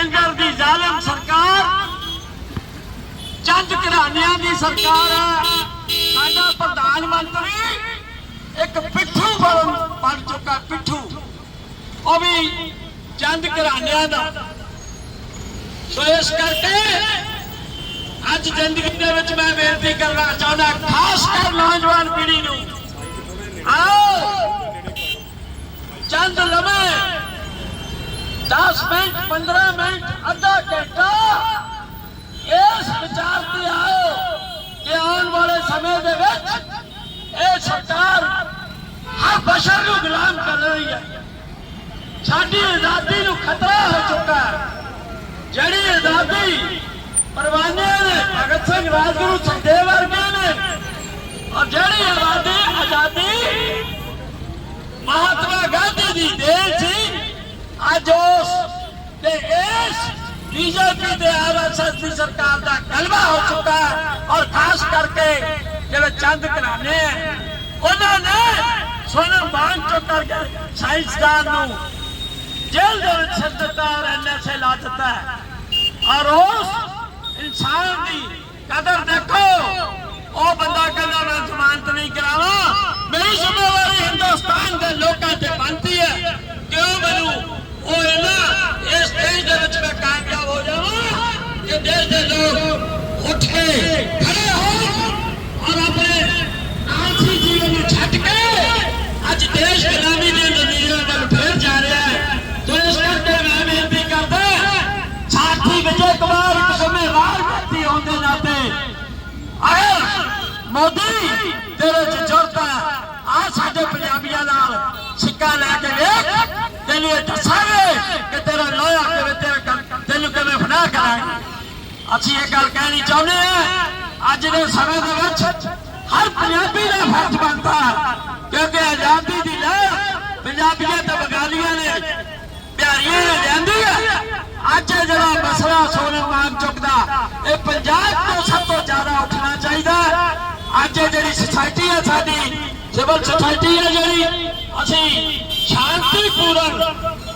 ਕੇਂਦਰ ਦੀ ਜ਼ਾਲਮ ਸਰਕਾਰ, ਚੰਦ ਘਰਾਣਿਆਂ ਦੀ ਸਰਕਾਰ ਹੈ। ਸਾਡਾ ਪ੍ਰਧਾਨ ਮੰਤਰੀ ਇੱਕ ਪਿੱਠੂ ਬਣ ਬਣ ਚੁੱਕਾ ਪਿੱਠੂ। ਉਹ ਵੀ ਚੰਦ ਘਰਾਣਿਆਂ ਦਾ। ਸੋ ਇਸ ਕਰਕੇ ਅੱਜ ਜ਼ਿੰਦਗੀ ਦੇ ਵਿੱਚ ਮੈਂ ਬੇਨਤੀ ਕਰਨਾ ਚਾਹੁੰਦਾ ਖਾਸ ਕਰ ਨੌਜਵਾਨ ਪੀੜ੍ਹੀ ਨੂੰ। ਆਓ। ਚੰਦ ਲਮੇ 10 ਮਿੰਟ 15 ਮਿੰਟ, ਅੱਧਾ ਘੰਟਾ। ਇਸ ਵਿਚਾਰ ਤੇ ਆਓ ਕਿ ਆਉਣ ਵਾਲੇ ਸਮੇਂ ਦੇ ਵਿੱਚ ਇਹ ਸਰਕਾਰ ਹਰ ਬਸ਼ਰ ਨੂੰ ਗੁਲਾਮ ਕਰ ਰਹੀ ਹੈ। ਸਾਡੀ ਆਜ਼ਾਦੀ ਨੂੰ ਖਤਰਾ ਹੋ ਚੁੱਕਾ ਹੈ। ਜਿਹੜੀ ਆਜ਼ਾਦੀ ਪਰਵਾਨੇ ਨੇ, ਭਗਤ ਸਿੰਘ ਰਾਜਗੁਰੂ ਸੁਖਦੇਵ ਵਰਗੇ ਨੇ, ਔਰ ਜਿਹੜੀ ਆਜ਼ਾਦੀ ਆਜ਼ਾਦੀ ਮਹਾਤਮਾ ਅੱਜ ਉਸ ਤੇ ਇਸ ਬੀਜੇਪੀ ਤੇ ਆਰਐਸਐਸ ਦੀ ਸਰਕਾਰ ਦਾ ਗਲਬਾ ਹੋ ਚੁੱਕਾ ਹੈ। ਔਰ ਖਾਸ ਕਰਕੇ ਜਿਹੜੇ ਚੰਦ ਘਰਾਣੇ ਉਹਨਾਂ ਨੇ ਸੋਨਮ ਬਾਂਗ ਚੋਂ ਕਰਕੇ ਸਾਇੰਸਦਾਨ ਨੂੰ ਜੇਲ੍ਹ ਦੇ ਵਿੱਚ ਸਿੱਟ ਦਿੱਤਾ ਔਰ ਐਨਐਸਏ ਲਾ ਦਿੱਤਾ ਔਰ ਉਸ ਇਨਸਾਨ ਦੀ ਕਦਰ ਦੇਖੋ। ਉਹ ਬੰਦਾ ਕਹਿੰਦਾ, ਮੈਂ ਜ਼ਮਾਨਤ ਨਹੀਂ ਕਰਾਵਾਂ ਮੇਰੀ ਜ਼ਿੰਮੇਵਾਰੀ ਹਿੰਦੁਸਤਾਨ ਦੇ ਲੋਕਾਂ ਤੇ ਬਣਦੀ ਉਹ ਇਹਨਾਂ ਇਸ ਦੇਸ਼ ਦੇ ਵਿੱਚ ਮੈਂ ਕਾਮਯਾਬ ਹੋ ਜਾਵਾਂ ਕਿ ਦੇਸ਼ ਦੇ ਲੋਕ ਉੱਠੇ ਖੜੇ ਹੋਣ ਔਰ ਆਪਣੇ ਆਲਸੀ ਜੀਵਨ ਨੂੰ ਛੱਡ ਕੇ ਅੱਜ ਦੇਸ਼ ਗੁਲਾਮੀ ਦੇ ਨਜ਼ਰੀਏ ਵੱਲ ਫੇਰ ਜਾ ਰਿਹਾ ਹੈ। ਤੋ ਇਸ ਕਰਕੇ ਮੈਂ ਬੇਨਤੀ ਕਰਦਾ ਸਾਥੀ ਵਿਜੇ ਕੁਮਾਰ ਇੱਕ ਜ਼ਿੰਮੇਵਾਰ ਵਿਅਕਤੀ ਹੋਣ ਦੇ ਨਾਤੇ ਅਗਰ ਮੋਦੀ ਤੇਰੇ ਚ ਜੁਰਤਾ ਆ ਸਾਡੇ ਪੰਜਾਬੀਆਂ ਨਾਲ ਸਿੱਕਾ ਲੈ ਕੇ ਵੇਖ। ਤੈਨੂੰ ਇਹ ਦੱਸਾਂਗੇ ਕਿ ਤੇਰਾ ਲੋਹਾ ਕਿਵੇਂ ਤੇਰਾ ਤੈਨੂੰ ਕਿਵੇਂ ਫਨਾ ਕਰਾਂਗੇ ਅਸੀਂ ਇਹ ਗੱਲ ਕਹਿਣੀ ਚਾਹੁੰਦੇ ਹਾਂ, ਅੱਜ ਦੇ ਸਮੇਂ ਦੇ ਵਿੱਚ ਹਰ ਪੰਜਾਬੀ ਦਾ ਫਰਜ਼ ਬਣਦਾ ਕਿਉਂਕਿ ਆਜ਼ਾਦੀ ਦੀ ਲਹਿਰ ਪੰਜਾਬੀਆਂ ਤੇ ਬੰਗਾਲੀਆਂ ਨੇ ਪਿਆਰੀਆਂ ਨੇ ਲਿਆਂਦੀ ਹੈ। ਅੱਜ ਜਿਹੜਾ ਮਸਲਾ ਸੋਨਮ ਮਾਨ ਚੁੱਕਦਾ, ਇਹ ਪੰਜਾਬ ਤੋਂ ਸਭ ਤੋਂ ਜ਼ਿਆਦਾ ਉੱਠਣਾ ਚਾਹੀਦਾ ਅੱਜ ਜਿਹੜੀ ਸੁਸਾਇਟੀ ਹੈ ਸਾਡੀ ਸਿਵਲ ਸੁਸਾਇਟੀ ਹੈ ਜਿਹੜੀ, ਅਸੀਂ ਸ਼ਾਂਤੀਪੂਰਨ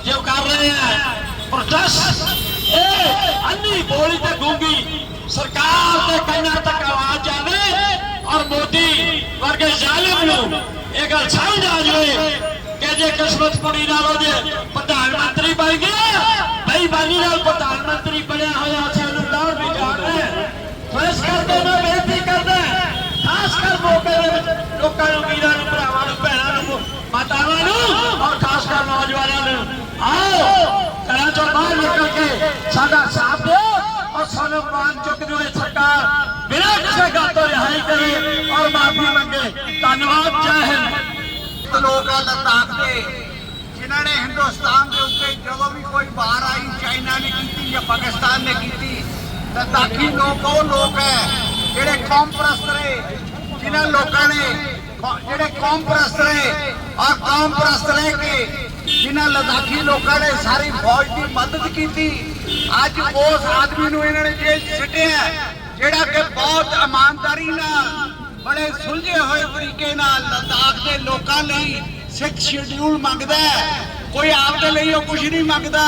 ਜੋ ਕਰ ਰਹੇ ਹਾਂ ਪ੍ਰੋਟੈਸਟ ਇਹ ਅੰਨੀ ਬੋਲੀ ਤੇ ਗੂੰਗੀ ਸਰਕਾਰ ਦੇ ਕੰਨਾਂ ਤੱਕ ਆਵਾਜ਼ ਜਾਵੇ ਔਰ ਮੋਦੀ ਵਰਗੇ ਜ਼ਾਲਿਮ ਨੂੰ ਇਹ ਗੱਲ ਸਮਝ ਆ ਜਾਵੇ ਕਿ ਜੇ ਕਿਸਮਤ ਕੁੜੀ ਨਾਲ ਉਹਦੇ ਪ੍ਰਧਾਨ ਮੰਤਰੀ ਬਣ ਗਿਆ ਬੇਈਮਾਨੀ ਨਾਲ ਪ੍ਰਧਾਨ ਮੰਤਰੀ ਬਣਿਆ ਹੋਇਆ ਅਸੀਂ ਉਹਨੂੰ ਲਾਉਣ ਵੀ ਜਾ ਰਹੇ ਹਾਂ ਸੋ ਇਸ ਕਰਕੇ ਮੈਂ ਬੇਨਤੀ ਕਰਦਾ ਖਾਸ ਕਰ ਮਾਤਾਵਾਂ ਨੂੰ ਔਰ ਖਾਸ ਕਰ ਨੌਜਵਾਨਾਂ ਨੂੰ। ਆਓ, ਘਰਾਂ ਚੋਂ ਬਾਹਰ ਨਿਕਲ ਕੇ ਸਾਡਾ ਸਾਥ ਦਿਓ ਔਰ ਸਾਨੂੰ ਮਾਨ ਚੁੱਕ ਨੂੰ ਸਰਕਾਰ ਬਿਨਾਂ ਕਿਸੇ ਗੱਲ ਤੋਂ ਰਿਹਾਈ ਕਰੇ ਔਰ ਮਾਫੀ ਮੰਗੇ। ਧੰਨਵਾਦ, ਜੈ ਹਿੰਦ। ਲੋਕ ਆ ਲੱਦਾਖ ਦੇ, ਜਿਨ੍ਹਾਂ ਨੇ ਹਿੰਦੁਸਤਾਨ ਦੇ ਉੱਤੇ ਜਦੋਂ ਵੀ ਕੋਈ ਬਾਹਰ ਆਈ, ਚਾਈਨਾ ਨੇ ਕੀਤੀ ਜਾਂ ਪਾਕਿਸਤਾਨ ਨੇ ਕੀਤੀ, ਲੱਦਾਖੀ ਲੋਕ ਉਹ ਲੋਕ ਹੈ ਜਿਹੜੇ ਕੌਮ ਪ੍ਰਸਤ ਰਹੇ, ਜਿਨ੍ਹਾਂ ਲੋਕਾਂ ਨੇ ਜਿਹੜੇ ਕੌਮ ਪ੍ਰਸਤ ਰਹੇ ਔਰ ਕੌਮ ਪ੍ਰਸਤ ਰਹਿ ਕੇ ਜਿਨ੍ਹਾਂ ਲੱਦਾਖੀ ਲੋਕਾਂ ਨੇ ਸਾਰੀ ਫੌਜ ਦੀ ਮਦਦ ਕੀਤੀ, ਅੱਜ ਉਸ ਆਦਮੀ ਨੂੰ ਇਹਨਾਂ ਨੇ ਜੇਲ੍ਹ 'ਚ ਸਿੱਟਿਆ ਜਿਹੜਾ ਕਿ ਬਹੁਤ ਇਮਾਨਦਾਰੀ ਨਾਲ, ਬੜੇ ਸੁਲਝੇ ਹੋਏ ਤਰੀਕੇ ਨਾਲ ਲਦਾਖ ਦੇ ਲੋਕਾਂ ਲਈ ਸਿੱਖ ਸ਼ਡਿਊਲ ਮੰਗਦਾ ਹੈ। ਕੋਈ ਆਪਦੇ ਲਈ ਉਹ ਕੁਝ ਨਹੀਂ ਮੰਗਦਾ।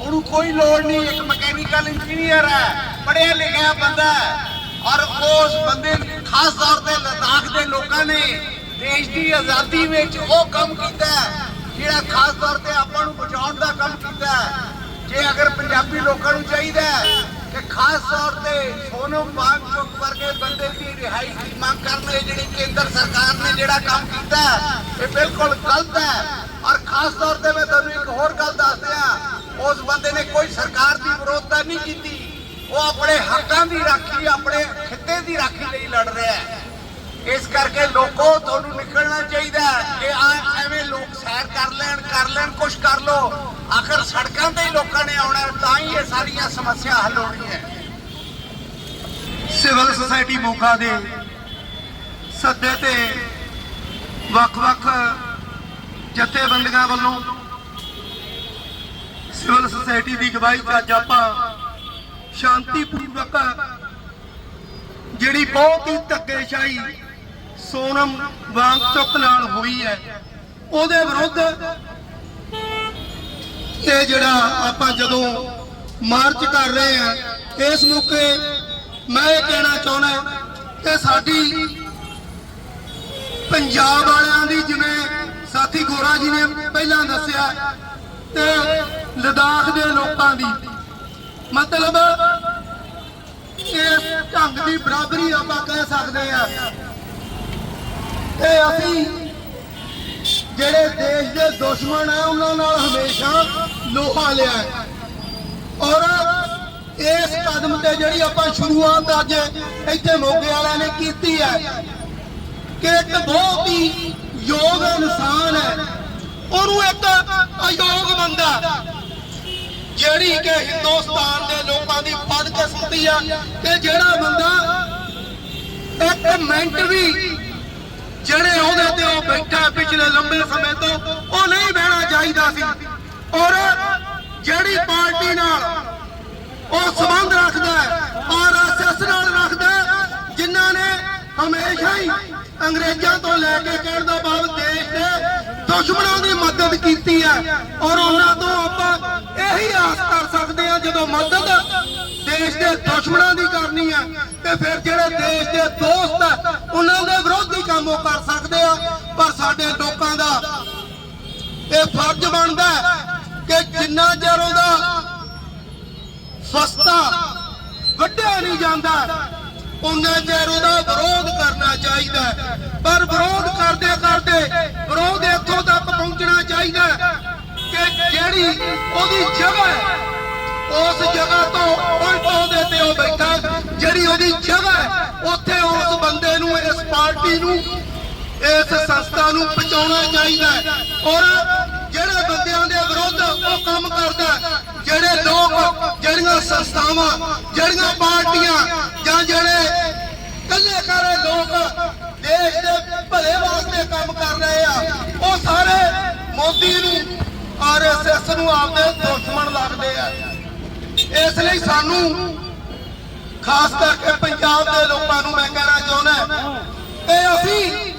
ਉਹਨੂੰ ਕੋਈ ਲੋੜ ਨਹੀਂ, ਇੱਕ ਮਕੈਨੀਕਲ ਇੰਜੀਨੀਅਰ ਹੈ, ਪੜ੍ਹਿਆ ਲਿਖਿਆ ਬੰਦਾ ਹੈ। ਔਰ ਉਸ ਬੰਦੇ ਖਾਸ ਤੌਰ ਤੇ ਲਦਾਖ ਦੇ ਲੋਕਾਂ ਨੇ ਦੇਸ਼ ਦੀ ਆਜ਼ਾਦੀ ਵਿੱਚ ਉਹ ਕੰਮ ਕੀਤਾ ਜਿਹੜਾ ਖਾਸ ਤੌਰ ਤੇ ਆਪਾਂ ਨੂੰ ਬਚਾਉਣ ਦਾ ਕੰਮ ਕੀਤਾ ਜੇ ਅਗਰ ਪੰਜਾਬੀ ਲੋਕਾਂ ਨੂੰ ਚਾਹੀਦਾ ਕਿ ਖਾਸ ਤੌਰ ਤੇ ਸੋਨਮ ਵਾਂਗਚੁਕ ਵਰਗੇ ਬੰਦੇ ਦੀ ਰਿਹਾਈ ਦੀ ਮੰਗ ਕਰਨ ਲਈ ਜਿਹੜੀ ਕੇਂਦਰ ਸਰਕਾਰ ਨੇ ਜਿਹੜਾ ਕੰਮ ਕੀਤਾ ਇਹ ਬਿਲਕੁਲ ਗਲਤ ਹੈ। ਔਰ ਖਾਸ ਤੌਰ ਤੇ ਮੈਂ ਤੁਹਾਨੂੰ ਇੱਕ ਹੋਰ ਗੱਲ ਦੱਸ ਦਿਆਂ, ਉਸ ਬੰਦੇ ਨੇ ਕੋਈ ਸਰਕਾਰ ਦੀ ਵਿਰੋਧਤਾ ਨਹੀਂ ਕੀਤੀ। ਉਹ ਆਪਣੇ ਹੱਕਾਂ ਦੀ ਰਾਖੀ ਆਪਣੇ ਖਿੱਤੇ ਦੀ ਰਾਖੀ ਲਈ ਲੜ ਰਿਹਾ ਹੈ ਇਸ ਕਰਕੇ ਲੋਕੋ ਤੁਹਾਨੂੰ ਨਿਕਲਣਾ ਚਾਹੀਦਾ ਹੈ ਕਿ ਆ ਐਵੇਂ ਲੋਕ ਸੈਰ ਕਰ ਲੈਣ ਕਰ ਲੈਣ ਕੁਛ ਕਰ ਲੋ ਆਖਰ ਸੜਕਾਂ ਤੇ ਹੀ ਲੋਕਾਂ ਨੇ ਆਉਣਾ, ਤਾਂ ਹੀ ਇਹ ਸਾਰੀਆਂ ਸਮੱਸਿਆ ਹੱਲ ਹੋਣੀਆਂ ਸਿਵਲ ਸੁਸਾਇਟੀ ਮੋਗਾ ਦੇ ਸੱਦੇ ਤੇ ਵੱਖ-ਵੱਖ ਜਥੇਬੰਦੀਆਂ ਵੱਲੋਂ ਸਿਵਲ ਸੁਸਾਇਟੀ ਦੀ ਅਗਵਾਈ 'ਚ ਅੱਜ ਆਪਾਂ ਸ਼ਾਂਤੀਪੂਰਵਕ ਜਿਹੜੀ ਬਹੁਤ ਹੀ ਧੱਕੇਸ਼ਾਹੀ ਸੋਨਮ ਵਾਂਗ ਚੁੱਕ ਨਾਲ ਹੋਈ ਹੈ, ਉਹਦੇ ਵਿਰੁੱਧ ਤੇ ਜਿਹੜਾ ਆਪਾਂ ਜਦੋਂ ਮਾਰਚ ਕਰ ਰਹੇ ਆ ਇਸ ਮੌਕੇ ਮੈਂ ਇਹ ਕਹਿਣਾ ਚਾਹੁੰਦਾ ਕਿ ਸਾਡੀ ਪੰਜਾਬ ਵਾਲਿਆਂ ਦੀ ਜਿਵੇਂ ਸਾਥੀ ਗੋਰਾ ਜੀ ਨੇ ਪਹਿਲਾਂ ਦੱਸਿਆ ਤੇ ਲਦਾਖ ਦੇ ਲੋਕਾਂ ਦੀ ਮਤਲਬ ਇਸ ਢੰਗ ਦੀ ਬਰਾਬਰੀ ਆਪਾਂ ਕਹਿ ਸਕਦੇ ਆ ਤੇ ਅਸੀਂ ਜਿਹੜੇ ਦੇਸ਼ ਦੇ ਦੁਸ਼ਮਣ ਆ, ਉਹਨਾਂ ਨਾਲ ਹਮੇਸ਼ਾ ਲੋਹਾ ਲਿਆ ਹੈ। ਔਰ ਇਸ ਕਦਮ ਤੇ ਜਿਹੜੀ ਆਪਾਂ ਸ਼ੁਰੂਆਤ ਅੱਜ ਇੱਥੇ ਮੋਗੇ ਵਾਲਿਆਂ ਨੇ ਕੀਤੀ ਹੈ ਕਿ ਇੱਕ ਬਹੁਤ ਹੀ ਯੋਗ ਇਨਸਾਨ ਹੈ ਉਹਨੂੰ ਇੱਕ ਅਯੋਗ ਬੰਦਾ ਜਿਹੜੀ ਕਿ ਹਿੰਦੁਸਤਾਨ ਦੇ ਲੋਕਾਂ ਦੀ ਬਦਕਿਸਮਤੀ ਕਿਸਮਤੀ ਆ, ਕਿ ਜਿਹੜਾ ਬੰਦਾ ਇੱਕ ਮਿੰਟ ਵੀ ਜਿਹੜੇ ਉਹਦੇ ਤੇ ਉਹ ਬੈਠਾ ਪਿਛਲੇ ਲੰਬੇ ਸਮੇਂ ਤੋਂ ਉਹ ਨਹੀਂ ਬਹਿਣਾ ਚਾਹੀਦਾ ਸੀ। ਔਰ ਜਿਹੜੀ ਪਾਰਟੀ ਨਾਲ ਉਹ ਸੰਬੰਧ ਰੱਖਦਾ ਹੈ ਆਰਐਸਐਸ ਨਾਲ ਰੱਖਦਾ ਹੈ, ਜਿਨ੍ਹਾਂ ਨੇ ਹਮੇਸ਼ਾ ਹੀ ਅੰਗਰੇਜ਼ਾਂ ਤੋਂ ਲੈ ਕੇ ਕਹਿਣ ਦਾ ਭਾਵ ਦੇਸ਼ ਦੇ ਦੁਸ਼ਮਣਾਂ ਦੀ ਮਦਦ ਕੀਤੀ ਹੈ। ਔਰ ਉਹਨਾਂ ਤੋਂ ਆਪਾਂ ਇਹੀ ਆਸ ਕਰ ਸਕਦੇ ਹਾਂ ਜਦੋਂ ਮਦਦ ਦੇਸ਼ ਦੇ ਦੁਸ਼ਮਣਾਂ ਦੀ ਕਰਨੀ ਹੈ ਤੇ ਫਿਰ ਜਿਹੜੇ ਦੇਸ਼ ਦੇ ਦੋਸਤ ਹੈ ਉਹਨਾਂ ਦੇ ਵਿਰੋਧੀ ਕੰਮ ਉਹ ਕਰ ਸਕਦੇ ਆ, ਪਰ ਸਾਡੇ ਲੋਕਾਂ ਦਾ ਇਹ ਫਰਜ਼ ਬਣਦਾ ਕਿ ਜਿੰਨਾ ਚਿਰ ਉਹਦਾ ਫਸਤਾ ਵੱਢਿਆ ਨਹੀਂ ਜਾਂਦਾ ਉਹਨਾਂ ਚਿਰ ਉਹਦਾ ਵਿਰੋਧ ਕਰਨਾ ਚਾਹੀਦਾ ਪਰ ਵਿਰੋਧ ਕਰਦੇ ਕਰਦੇ, ਵਿਰੋਧ ਇੱਥੋਂ ਤੱਕ ਪਹੁੰਚਣਾ ਚਾਹੀਦਾ ਕਿ ਜਿਹੜੀ ਉਹਦੀ ਜਗ੍ਹਾ ਉਸ ਜਗ੍ਹਾ ਤੋਂ ਉਲਟ ਉਹਦੇ ਤੇ ਉਹ ਬੈਠਾ। ਜਿਹੜੀ ਉਹਦੀ ਜਗ੍ਹਾ ਹੈ, ਉੱਥੇ ਉਸ ਬੰਦੇ ਨੂੰ, ਇਸ ਪਾਰਟੀ ਨੂੰ, ਇਸ ਸੰਸਥਾ ਨੂੰ ਪਹੁੰਚਾਉਣਾ ਚਾਹੀਦਾ ਔਰ ਜਿਹੜੇ ਬੰਦਿਆਂ ਦੇ ਵਿਰੁੱਧ ਉਹ ਕੰਮ ਕਰਦਾ ਜਿਹੜੇ ਲੋਕ, ਜਿਹੜੀਆਂ ਸੰਸਥਾਵਾਂ, ਜਿਹੜੀਆਂ ਪਾਰਟੀਆਂ, ਜਾਂ ਜਿਹੜੇ ਕੱਲੇ ਕਾਰੇ ਲੋਕ ਦੇਸ਼ ਦੇ ਭਲੇ ਵਾਸਤੇ ਕੰਮ ਕਰ ਰਹੇ ਆ, ਉਹ ਸਾਰੇ ਮੋਦੀ ਨੂੰ ਆਰਐਸਐਸ ਨੂੰ ਆਪਦੇ ਦੁਸ਼ਮਣ ਲੱਗਦੇ ਆ। ਇਸ ਲਈ ਸਾਨੂੰ, ਖਾਸ ਕਰਕੇ ਪੰਜਾਬ ਦੇ ਲੋਕਾਂ ਨੂੰ ਮੈਂ ਕਹਿਣਾ ਚਾਹੁੰਦਾ ਕਿ ਅਸੀਂ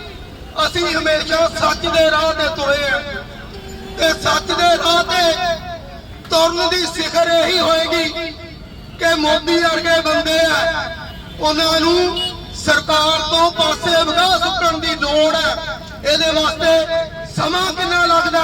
ਅਸੀਂ ਹਮੇਸ਼ਾ ਸੱਚ ਦੇ ਰਾਹ ਤੇ ਤੁਰੇ ਆ ਤੇ ਸੱਚ ਦੇ ਰਾਹ ਤੇ ਤੁਰਨ ਦੀ ਸਿਖਰ ਇਹੀ ਹੋਏਗੀ ਕਿ ਮੋਦੀ ਵਰਗੇ ਬੰਦੇ ਆ, ਉਹਨਾਂ ਨੂੰ ਸਰਕਾਰ ਤੋਂ ਪਾਸੇ ਵਗਾ ਸੁੱਟਣ ਦੀ ਲੋੜ ਹੈ। ਇਹਦੇ ਵਾਸਤੇ ਸਮਾਂ ਕਿੰਨਾ ਲੱਗਦਾ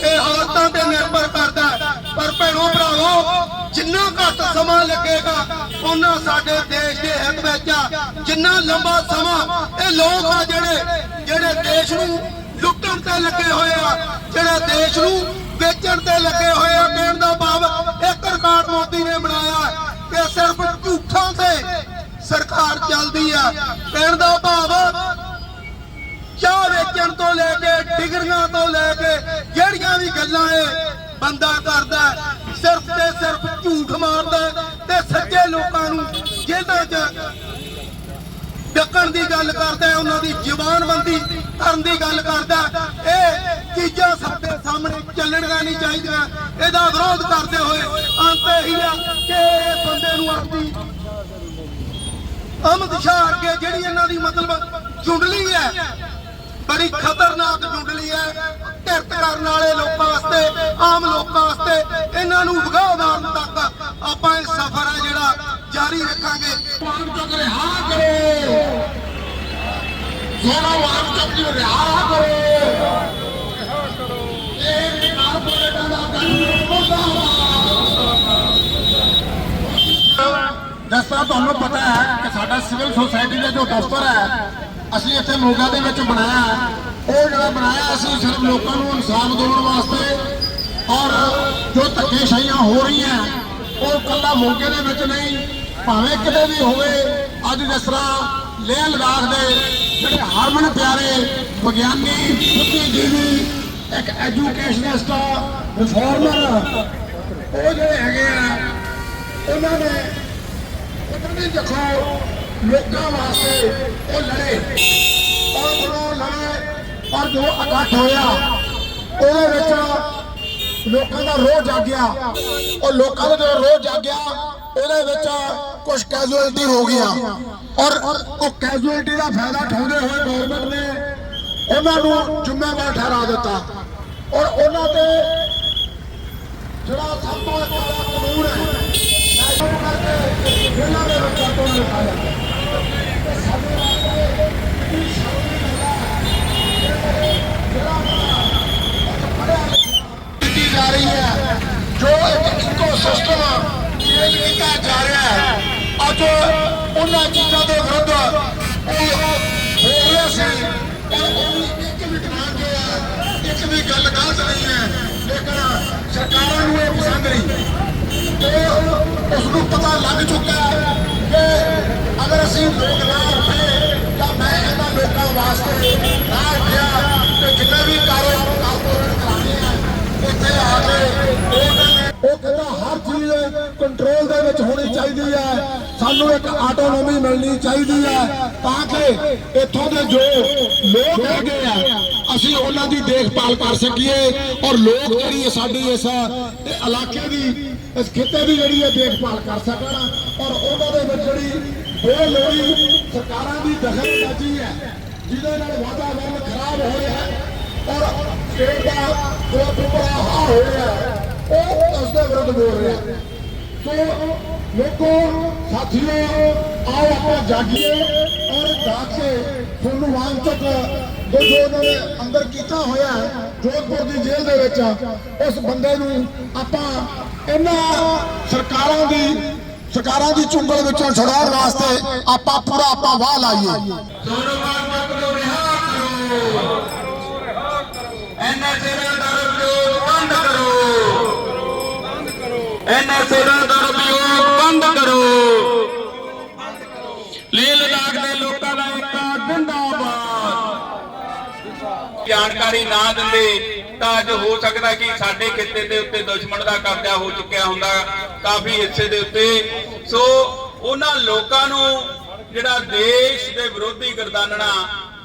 ਇਹ ਹਾਲਾਤਾਂ ਤੇ ਨਿਰਭਰ ਕਰਦਾ ਪਰ ਭੈਣੋ ਭਰਾਵੋ, ਜਿੰਨਾ ਘੱਟ ਸਮਾਂ ਲੱਗੇਗਾ ਉਹਨਾਂ ਸਾਡੇ ਦੇਸ਼ ਦੇ ਹਿੱਤ ਵਿੱਚ ਆ। ਜਿੰਨਾ ਲੰਬਾ ਸਮਾਂ ਇਹ ਲੋਕ ਆ ਜਿਹੜੇ ਜਿਹੜੇ ਦੇਸ਼ ਨੂੰ ਲੁੱਟਣ ਤੇ ਲੱਗੇ ਹੋਏ ਆ, ਜਿਹੜੇ ਦੇਸ਼ ਨੂੰ ਵੇਚਣ ਤੇ ਲੱਗੇ ਹੋਏ ਆ, ਕਹਿਣ ਦਾ ਭਾਵ ਇੱਕ ਰਿਕਾਰਡ ਮੋਦੀ ਨੇ ਬਣਾਇਆ ਕਿ ਸਿਰਫ ਝੂਠਾਂ ਤੇ ਸਰਕਾਰ ਚੱਲਦੀ ਆ। ਕਹਿਣ ਦਾ ਭਾਵ ਚਾਹ ਵੇਚਣ ਤੋਂ ਲੈ ਕੇ, ਡਿਗਰੀਆਂ ਤੋਂ ਲੈ ਕੇ, ਜਿਹੜੀਆਂ ਵੀ ਗੱਲਾਂ ਇਹ ਬੰਦਾ ਕਰਦਾ ਸਿਰਫ ਤੇ ਸਿਰਫ ਝੂਠ ਮਾਰਦਾ ਤੇ ਸੱਚੇ ਲੋਕਾਂ ਨੂੰ ਜੇਲ੍ਹਾਂ 'ਚ ਡੱਕਣ ਦੀ ਗੱਲ ਕਰਦਾ ਉਹਨਾਂ ਦੀ ਜ਼ੁਬਾਨਬੰਦੀ ਕਰਨ ਦੀ ਗੱਲ ਕਰਦਾ ਇਹ ਚੀਜ਼ਾਂ ਸਾਡੇ ਸਾਹਮਣੇ ਚੱਲਣੀਆਂ ਨਹੀਂ ਚਾਹੀਦੀਆਂ। ਇਹਦਾ ਵਿਰੋਧ ਕਰਦੇ ਹੋਏ ਅੰਤ ਇਹੀ ਆ ਕਿ ਇਹ ਬੰਦੇ ਨੂੰ ਆਪਦੀ ਅਮਦ ਸ਼ਾਹ ਅਰਗੇ ਜਿਹੜੀ ਇਹਨਾਂ ਦੀ ਮਤਲਬ ਜੁੰਡਲੀ ਹੈ ਬੜੀ ਖਤਰਨਾਕ ਜੁੰਡਲੀ ਹੈ। ਧਿਰਤ ਕਰਨ ਵਾਲੇ ਲੋਕਾਂ ਵਾਸਤੇ ਆਮ ਲੋਕਾਂ ਵਾਸਤੇ ਇਹਨਾਂ ਨੂੰ ਵਗਾਹ ਮਾਰਨ ਤੱਕ ਆਪਾਂ ਇਹ ਸਫ਼ਰ ਹੈ ਜਿਹੜਾ ਜਾਰੀ ਰੱਖਾਂਗੇ। ਵਾਮ ਤੱਕ ਰਿਹਾ ਕਰੋ। ਸੋਨਾ ਵਾਮ ਤੱਕ ਨੂੰ ਕਰੋ। ਇਹ ਨਿਕਾਰ ਬੋਲਣਾ ਤੁਹਾਨੂੰ ਪਤਾ ਹੈ ਕਿ ਸਾਡਾ ਸਿਵਲ ਸੁਸਾਇਟੀ ਦਾ ਜੋ ਦਫ਼ਤਰ ਹੈ ਅਸੀਂ ਇੱਥੇ ਮੋਗਾ ਦੇ ਵਿੱਚ ਬਣਾਇਆ ਉਹ ਜਿਹੜਾ ਬਣਾਇਆ ਅਸੀਂ ਸਿਰਫ ਲੋਕਾਂ ਨੂੰ ਇਨਸਾਫ ਦਿਵਾਉਣ ਵਾਸਤੇ। ਔਰ ਜੋ ਧੱਕੇਸ਼ਾਹੀਆਂ ਹੋ ਰਹੀਆਂ, ਉਹ ਕੱਲਾ ਮੋਗੇ ਦੇ ਵਿੱਚ ਨਹੀਂ, ਭਾਵੇਂ ਕਿਤੇ ਵੀ ਹੋਵੇ, ਅੱਜ ਜਿਸ ਤਰ੍ਹਾਂ ਲੇਹ ਲਦਾਖ ਦੇ ਜਿਹੜੇ ਹਰਮਨ ਪਿਆਰੇ, ਵਿਗਿਆਨੀ, ਬੁੱਧੀਜੀਵੀ, ਇੱਕ ਐਜੂਕੇਸ਼ਨਿਸਟ ਰਿਫਾਰਮਰ ਉਹ ਜਿਹੜੇ ਹੈਗੇ ਆ, ਉਹਨਾਂ ਨੇ ਉਹਨਾਂ ਨੇ ਦੇਖੋ ਲੋਕਾਂ ਵਾਸਤੇ ਉਹ ਲੜੇ ਔਰ ਉਹ ਲੜੇ ਪਰ ਜੋ ਇਕੱਠ ਹੋਇਆ ਉਹਦੇ ਵਿੱਚ ਲੋਕਾਂ ਦਾ ਰੋਹ ਜਾਗਿਆ ਉਹ ਲੋਕਾਂ ਦਾ ਜੋ ਰੋਹ ਜਾਗਿਆ ਉਹਦੇ ਵਿੱਚ ਕੁਝ ਕੈਜੂਅਲਟੀ ਹੋ ਗਿਆ ਔਰ ਉਹ ਕੈਜੂਅਲਟੀ ਦਾ ਫਾਇਦਾ ਉਠਾਉਂਦੇ ਹੋਏ ਗਵਰਨਮੈਂਟ ਨੇ ਉਹਨਾਂ ਨੂੰ ਜ਼ਿੰਮੇਵਾਰ ਠਹਿਰਾ ਦਿੱਤਾ ਔਰ ਉਹਨਾਂ ਤੇ ਜਿਹੜਾ ਸਭ ਤੋਂ ਇੱਕ ਬੜਾ ਕਾਨੂੰਨ ਹੈ ਨੈਸ਼ਨਲ ਕਰਕੇ ਜੇਲ੍ਹਾਂ ਦੇ ਵਿੱਚ ਤੋਂ ਲਿਖਾਇਆ ਤੇ ਸਾਡੇ ਵਾਸਤੇ ਕੀ ਸ਼ਰਮ ਕੀਤੀ ਜਾ ਰਹੀ ਹੈ ਜੋ ਇੱਕ ਇਕੋਸਿਸਟਮ ਚੇਂਜ ਕੀਤਾ ਜਾ ਰਿਹਾ ਹੈ ਅੱਜ ਉਹਨਾਂ ਚੀਜ਼ਾਂ ਦੇ ਵਿਰੁੱਧ ਉਹ ਹੋ ਰਿਹਾ ਸੀ ਪਰ ਉਹ ਇੱਕ ਵੀ ਟਾਂ ਕੇ ਇੱਕ ਵੀ ਗੱਲ ਗਲਤ ਨਹੀਂ ਹੈ ਲੇਕਿਨ ਸਰਕਾਰਾਂ ਨੂੰ ਇਹ ਪਸੰਦ ਨਹੀਂ ਤੇ ਉਸ ਨੂੰ ਪਤਾ ਲੱਗ ਚੁੱਕਾ ਹੈ ਕਿ ਅਗਰ ਅਸੀਂ ਲੋਕ ਨਾ ਉੱਠੇ ਤਾਂ ਮੈਂ ਇਹਨਾਂ ਲੋਕਾਂ ਵਾਸਤੇ ਨਾ ਉੱਠਿਆ ਤੇ ਜਿੰਨੇ ਵੀ ਕਾਰੋਬਾਰ ਕਾਰਪੋਰੇਟ ਕਰਾਣੇ ਆ ਇੱਥੇ ਆ ਕੇ ਉਹ ਕਹਿੰਦਾ ਹਰ ਚੀਜ਼ ਕੰਟਰੋਲ ਦੇ ਵਿੱਚ ਹੋਣੀ ਚਾਹੀਦੀ ਹੈ ਸਾਨੂੰ ਇੱਕ ਆਟੋਨੋਮੀ ਮਿਲਣੀ ਚਾਹੀਦੀ ਹੈ ਤਾਂ ਕਿ ਇੱਥੋਂ ਦੇ ਜੋ ਲੋਕ ਹੈਗੇ ਆ ਅਸੀਂ ਉਹਨਾਂ ਦੀ ਦੇਖਭਾਲ ਕਰ ਸਕੀਏ ਔਰ ਲੋਕ ਜਿਹੜੀ ਸਾਡੀ ਇਸ ਇਲਾਕੇ ਦੀ ਇਸ ਖਿੱਤੇ ਦੀ ਜਿਹੜੀ ਹੈ ਦੇਖਭਾਲ ਕਰ ਸਕਣ ਔਰ ਉਹਨਾਂ ਦੇ ਵਿੱਚ ਜਿਹੜੀ ਬੇਲੋੜੀ ਸਰਕਾਰਾਂ ਦੀ ਦਖਲਅੰਦਾਜ਼ੀ ਹੈ ਜਿਹਦੇ ਨਾਲ ਵਾਤਾਵਰਨ ਖਰਾਬ ਹੋ ਰਿਹਾ ਹੈ ਔਰ ਸਟੇਟ ਦਾ ਜਿਹੜਾ ਬੁਰਾ ਹਾਲ ਹੋ ਰਿਹਾ ਹੈ, ਉਹ ਉਸ ਦੇ ਵਿਰੁੱਧ ਬੋਲ ਰਿਹਾ ਸੋ ਲੋਕੋ, ਸਾਥੀਓ, ਆਓ ਆਪਾਂ ਜਾਗੀਏ ਔਰ ਜਾਗ ਕੇ ਤੁਹਾਨੂੰ ਵਾਂਚਕ ਜੋ ਜੋ ਉਹਨਾਂ ਨੇ ਅੰਦਰ ਕੀਤਾ ਹੋਇਆ ਹੈ, ਜੋਧਪੁਰ ਦੀ ਜੇਲ੍ਹ ਦੇ ਵਿੱਚ, ਉਸ ਬੰਦੇ ਨੂੰ ਆਪਾਂ ਇਹਨਾਂ ਸਰਕਾਰਾਂ ਦੀ ਸਰਕਾਰਾਂ ਦੀ ਚੁੰਗਲ ਵਿੱਚੋਂ ਛੁਡਾਉਣ ਵਾਸਤੇ ਆਪਾਂ ਪੂਰਾ ਆਪਾਂ ਵਾਹ ਲਾਈਏ। ਐਨੇ ਸਿਰਾਂ ਦਾ ਬੰਦ ਕਰੋ। ਲੇਹ ਲਦਾਖ ਦੇ ਲੋਕਾਂ ਦਾ ਇੱਕ ਜਿੰਦਾਬਾਦ। ਜਾਣਕਾਰੀ ਨਾ ਦਿੰਦੇ ਤਾਂ ਅੱਜ ਹੋ ਸਕਦਾ ਕਿ ਸਾਡੇ ਖਿੱਤੇ ਦੇ ਉੱਤੇ ਦੁਸ਼ਮਣ ਦਾ ਕਬਜ਼ਾ ਹੋ ਚੁੱਕਿਆ ਹੁੰਦਾ ਕਾਫੀ ਹਿੱਸੇ ਦੇ ਉੱਤੇ। ਸੋ ਉਹਨਾਂ ਲੋਕਾਂ ਨੂੰ ਜਿਹੜਾ ਦੇਸ਼ ਦੇ ਵਿਰੋਧੀ ਗਰਦਾਨਣਾ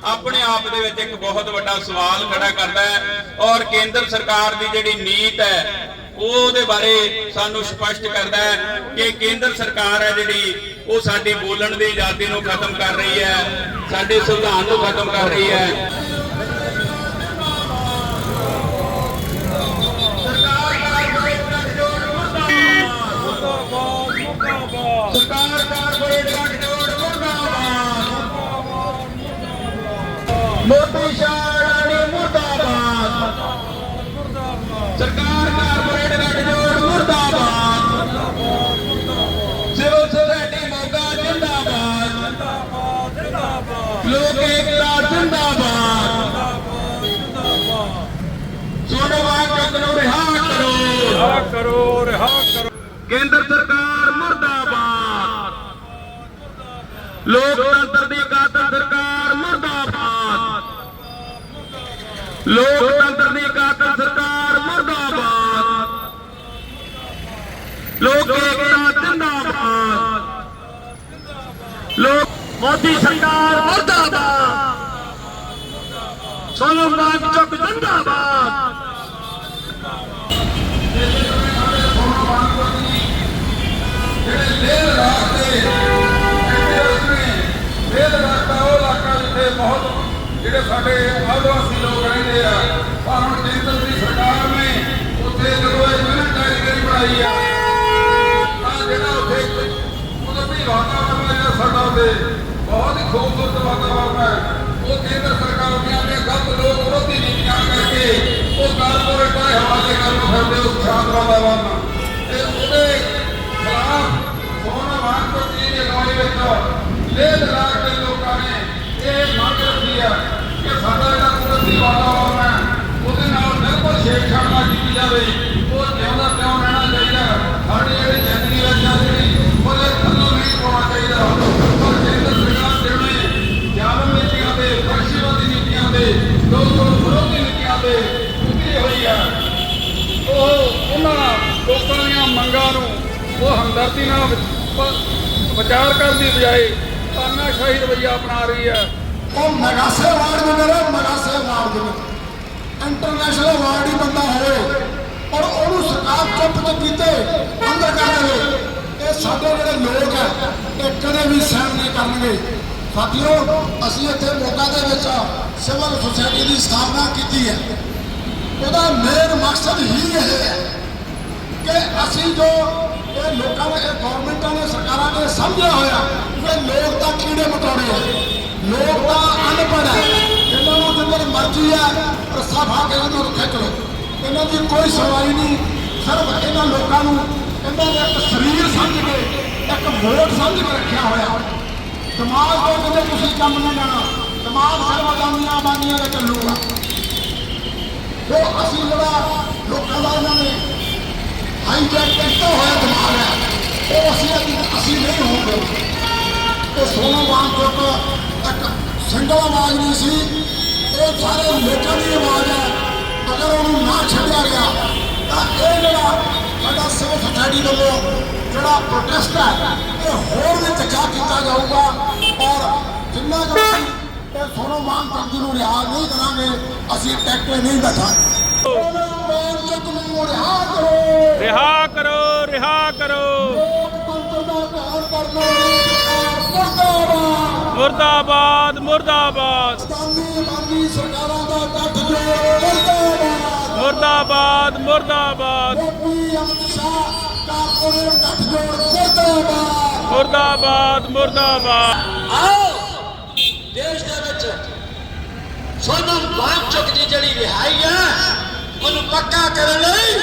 ਆਪਣੇ ਆਪ ਦੇ ਵਿੱਚ ਇੱਕ ਬਹੁਤ ਵੱਡਾ ਸਵਾਲ ਖੜਾ ਕਰਦਾ ਹੈ ਔਰ ਕੇਂਦਰ ਸਰਕਾਰ ਦੀ ਜਿਹੜੀ ਨੀਤ ਹੈ, ਉਹਦੇ ਬਾਰੇ ਸਾਨੂੰ ਸਪਸ਼ਟ ਕਰਦਾ ਹੈ ਕਿ ਕੇਂਦਰ ਸਰਕਾਰ ਹੈ ਜਿਹੜੀ, ਉਹ ਸਾਡੀ ਬੋਲਣ ਦੀ ਆਜ਼ਾਦੀ ਨੂੰ ਖਤਮ ਕਰ ਰਹੀ ਹੈ, ਸਾਡੇ ਸੰਵਿਧਾਨ ਨੂੰ ਖਤਮ ਕਰ ਰਹੀ ਹੈ। ਸਰਕਾਰ ਕਾਰਪੋਰੇਟ ਮੋਦੀ ਸ਼ਾਹਰਾਣੀ ਮੁਰਦਾਬਾਦ। ਸਰਕਾਰ ਕਾਰਪੋਰੇਟ ਗੱਠਜੋੜ ਮੁਰਦਾਬਾਦ। ਸਿਵਲ ਸੁਸਾਇਟੀ ਮੋਗਾ ਜਿੰਦਾਬਾਦ। ਲੋਕ ਏਕਤਾ ਜਿੰਦਾਬਾਦ। ਸੋਨੋਵਾਲ ਨੂੰ ਰਿਹਾ ਕਰੋ ਰਿਹਾ ਕਰੋ। ਰਿਹਾ ਕਰੋ ਕੇਂਦਰ ਸਰਕਾਰ ਮੁਰਦਾਬਾਦ। ਲੋਕਤੰਤਰ ਦੀ ਕਾਤਲ ਸਰਕਾਰ ਮੁਰਦਾਬਾਦ ਲੋਕਤੰਤਰ ਦੀ ਕਾਤਲ ਸਰਕਾਰ ਮੁਰਦਾਬਾਦ। ਲੋਕ ਏਕਤਾ ਜਿੰਦਾਬਾਦ। ਲੋਕ ਮੋਦੀ ਸਰਕਾਰ ਮੁਰਦਾਬਾਦ। ਬਾਗ ਚੁੱਕ ਜਿੰਦਾਬਾਦ। ਇਹ ਜਿਹੜੇ ਸਾਡੇ ਆਦਿਵਾਸੀ ਲੋਕ ਰਹਿੰਦੇ ਆ ਪਰ ਹੁਣ ਕੇਂਦਰ ਦੀ ਸਰਕਾਰ ਨੇ ਉੱਥੇ ਜਦੋਂ ਇਹ ਮਿਲਨ ਕੈਟੇਗਰੀ ਬਣਾਈ ਆ, ਤਾਂ ਜਿਹੜਾ ਉੱਥੇ ਕੁਦਰਤੀ ਵਾਤਾਵਰਨ ਜਿਹੜਾ ਸਾਡਾ ਉੱਥੇ, ਬਹੁਤ ਹੀ ਖੂਬਸੂਰਤ ਵਾਤਾਵਰਨ ਹੈ ਉਹ ਕੇਂਦਰ ਸਰਕਾਰ ਦੀਆਂ ਨੇ ਗਲਤ ਲੋਕ ਵਿਰੋਧੀ ਨੀਤੀਆਂ ਕਰਕੇ ਉਹ ਕਾਰਪੋਰੇਟ ਦੇ ਹਵਾਲੇ ਕਰਨ ਨੂੰ ਫਿਰਦੇ ਉਸ ਸ਼ਾਂਤ ਵਾਤਾਵਰਨ ਨੂੰ। ਤੇ ਉਹਦੇ ਖਿਲਾਫ ਸੋਨਾ ਵਾਂਗ ਦੀ ਅਗਵਾਈ ਵਿੱਚ ਲੇਹ ਲਦਾਖ ਉਹ ਹਮਦਰਦੀ ਨਾਲ ਵਿਚਾਰ ਕਰਨ ਦੀ ਬਜਾਏ ਤਾਨਾਸ਼ਾਹੀ ਰਵੱਈਆ ਅਪਣਾ ਰਹੀ ਹੈ। ਉਹ ਮਗਾਸੇ ਅਵਾਰਡ ਵਿਨਰ ਹੈ Magsaysay award winner international award ਹੀ ਬੰਦਾ ਹੋਵੇ। ਔਰ ਉਹਨੂੰ ਸਰਕਾਰ ਚੁੱਪ ਚੁੱਪੀਤੇ ਅੰਦਰ ਕਰ ਦੇਵੇ। ਇਹ ਸਾਡੇ ਜਿਹੜੇ ਲੋਕ ਹੈ ਇਹ ਕਦੇ ਵੀ ਸਹਿਣ ਨਹੀਂ ਕਰਨਗੇ। ਸਾਥੀਓ, ਅਸੀਂ ਇੱਥੇ ਮੋਗਾ ਦੇ ਵਿੱਚ ਸਿਵਲ ਸੁਸਾਇਟੀ ਦੀ ਸਥਾਪਨਾ ਕੀਤੀ ਹੈ। ਉਹਦਾ ਮੇਨ ਮਕਸਦ ਹੀ ਇਹ ਹੈ ਕਿ ਅਸੀਂ ਜੋ ਇਹ ਲੋਕਾਂ ਨੇ, ਇਹ ਗਵਰਨਮੈਂਟਾਂ ਨੇ, ਸਰਕਾਰਾਂ ਨੇ ਸਮਝਿਆ ਹੋਇਆ ਕਿ ਲੋਕ ਤਾਂ ਕੀੜੇ ਮਟੋੜੇ ਆ। ਲੋਕ ਤਾਂ ਅਨਪੜ੍ਹ ਹੈ ਇਹਨਾਂ ਨੂੰ ਜਿੰਨੇ ਮਰਜ਼ੀ ਹੈ ਰੱਸਾ ਫਾ ਕੇ ਇਹਨਾਂ ਨੂੰ ਖਿੱਚ ਲਓ ਇਹਨਾਂ ਦੀ ਕੋਈ ਸੁਣਵਾਈ ਨਹੀਂ। ਸਿਰਫ ਇਹਨਾਂ ਲੋਕਾਂ ਨੂੰ ਇਹਨਾਂ ਨੇ ਇੱਕ ਸਰੀਰ ਸਮਝ ਕੇ, ਇੱਕ ਵੋਟ ਸਮਝ ਕੇ ਰੱਖਿਆ ਹੋਇਆ। ਦਿਮਾਗ ਤੋਂ ਕਿਤੇ ਤੁਸੀਂ ਕੰਮ ਨਹੀਂ ਲੈਣਾ। ਦਿਮਾਗ ਸਿਰਫ ਅਦਾਨੀਆਂ ਆਬਾਦੀਆਂ ਦਾ ਚੱਲੂਗਾ। ਉਹ ਅਸੀਂ ਜਿਹੜਾ ਲੋਕਾਂ ਦਾ ਇਹਨਾਂ ਨੇ ਹਾਈਜੈਕ ਕੀਤਾ ਹੋਇਆ ਦਿਮਾਗ ਹੈ, ਉਹ ਅਸੀਂ ਅਸੀਂ ਨਹੀਂ ਹੋਵਾਂਗੇ ਤੇ ਸੋਨਾ ਵਾਂਗ ਤੋਂ ਇੱਕ ਸਿੰਗਲ ਆਵਾਜ਼ ਨਹੀਂ ਸੀ। ਇਹ ਸਾਰੇ ਲੋਕਾਂ ਦੀ ਆਵਾਜ਼ ਹੈ। ਅਗਰ ਉਹਨੂੰ ਨਾ ਛੱਡਿਆ ਗਿਆ। ਤਾਂ ਇਹ ਜਿਹੜਾ ਸਾਡਾ ਸਿਵਲ ਸੁਸਾਇਟੀ ਵੱਲੋਂ ਜਿਹੜਾ ਪ੍ਰੋਟੈਸਟ ਹੈ ਇਹ ਹੋਰ ਵੀ ਤੱਕਾ ਕੀਤਾ ਜਾਊਗਾ ਔਰ ਜਿੰਨਾ ਚਿਰ ਇਹ ਸੋਨਾ ਵਾਂਗ ਤੱਕ ਨੂੰ ਰਿਹਾ ਨਹੀਂ ਕਰਾਂਗੇ ਅਸੀਂ ਟੈਕਟੇ ਨਹੀਂ ਬੈਠਾਂਗੇ। ਰਿਹਾ ਕਰੋ। ਰਿਹਾ ਕਰੋ ਮੁਰਦਾਬਾਦ। ਮੁਰਦਾਬਾਦ ਮੁਰਦਾਬਾਦ। ਸਰਕਾਰਾਂ ਦਾ ਜੋੜ ਮੁਰਦਾਬਾਦ ਮੁਰਦਾਬਾਦ ਮੁਰਦਾਬਾਦ ਆਓ ਦੇਸ਼ ਦੇ ਵਿੱਚ ਸੋਨਮ ਵਾਂਗਚੁਕ ਦੀ ਜਿਹੜੀ ਰਿਹਾਈ ਹੈ ਉਹਨੂੰ ਪੱਕਾ ਕਰਨ ਲਈ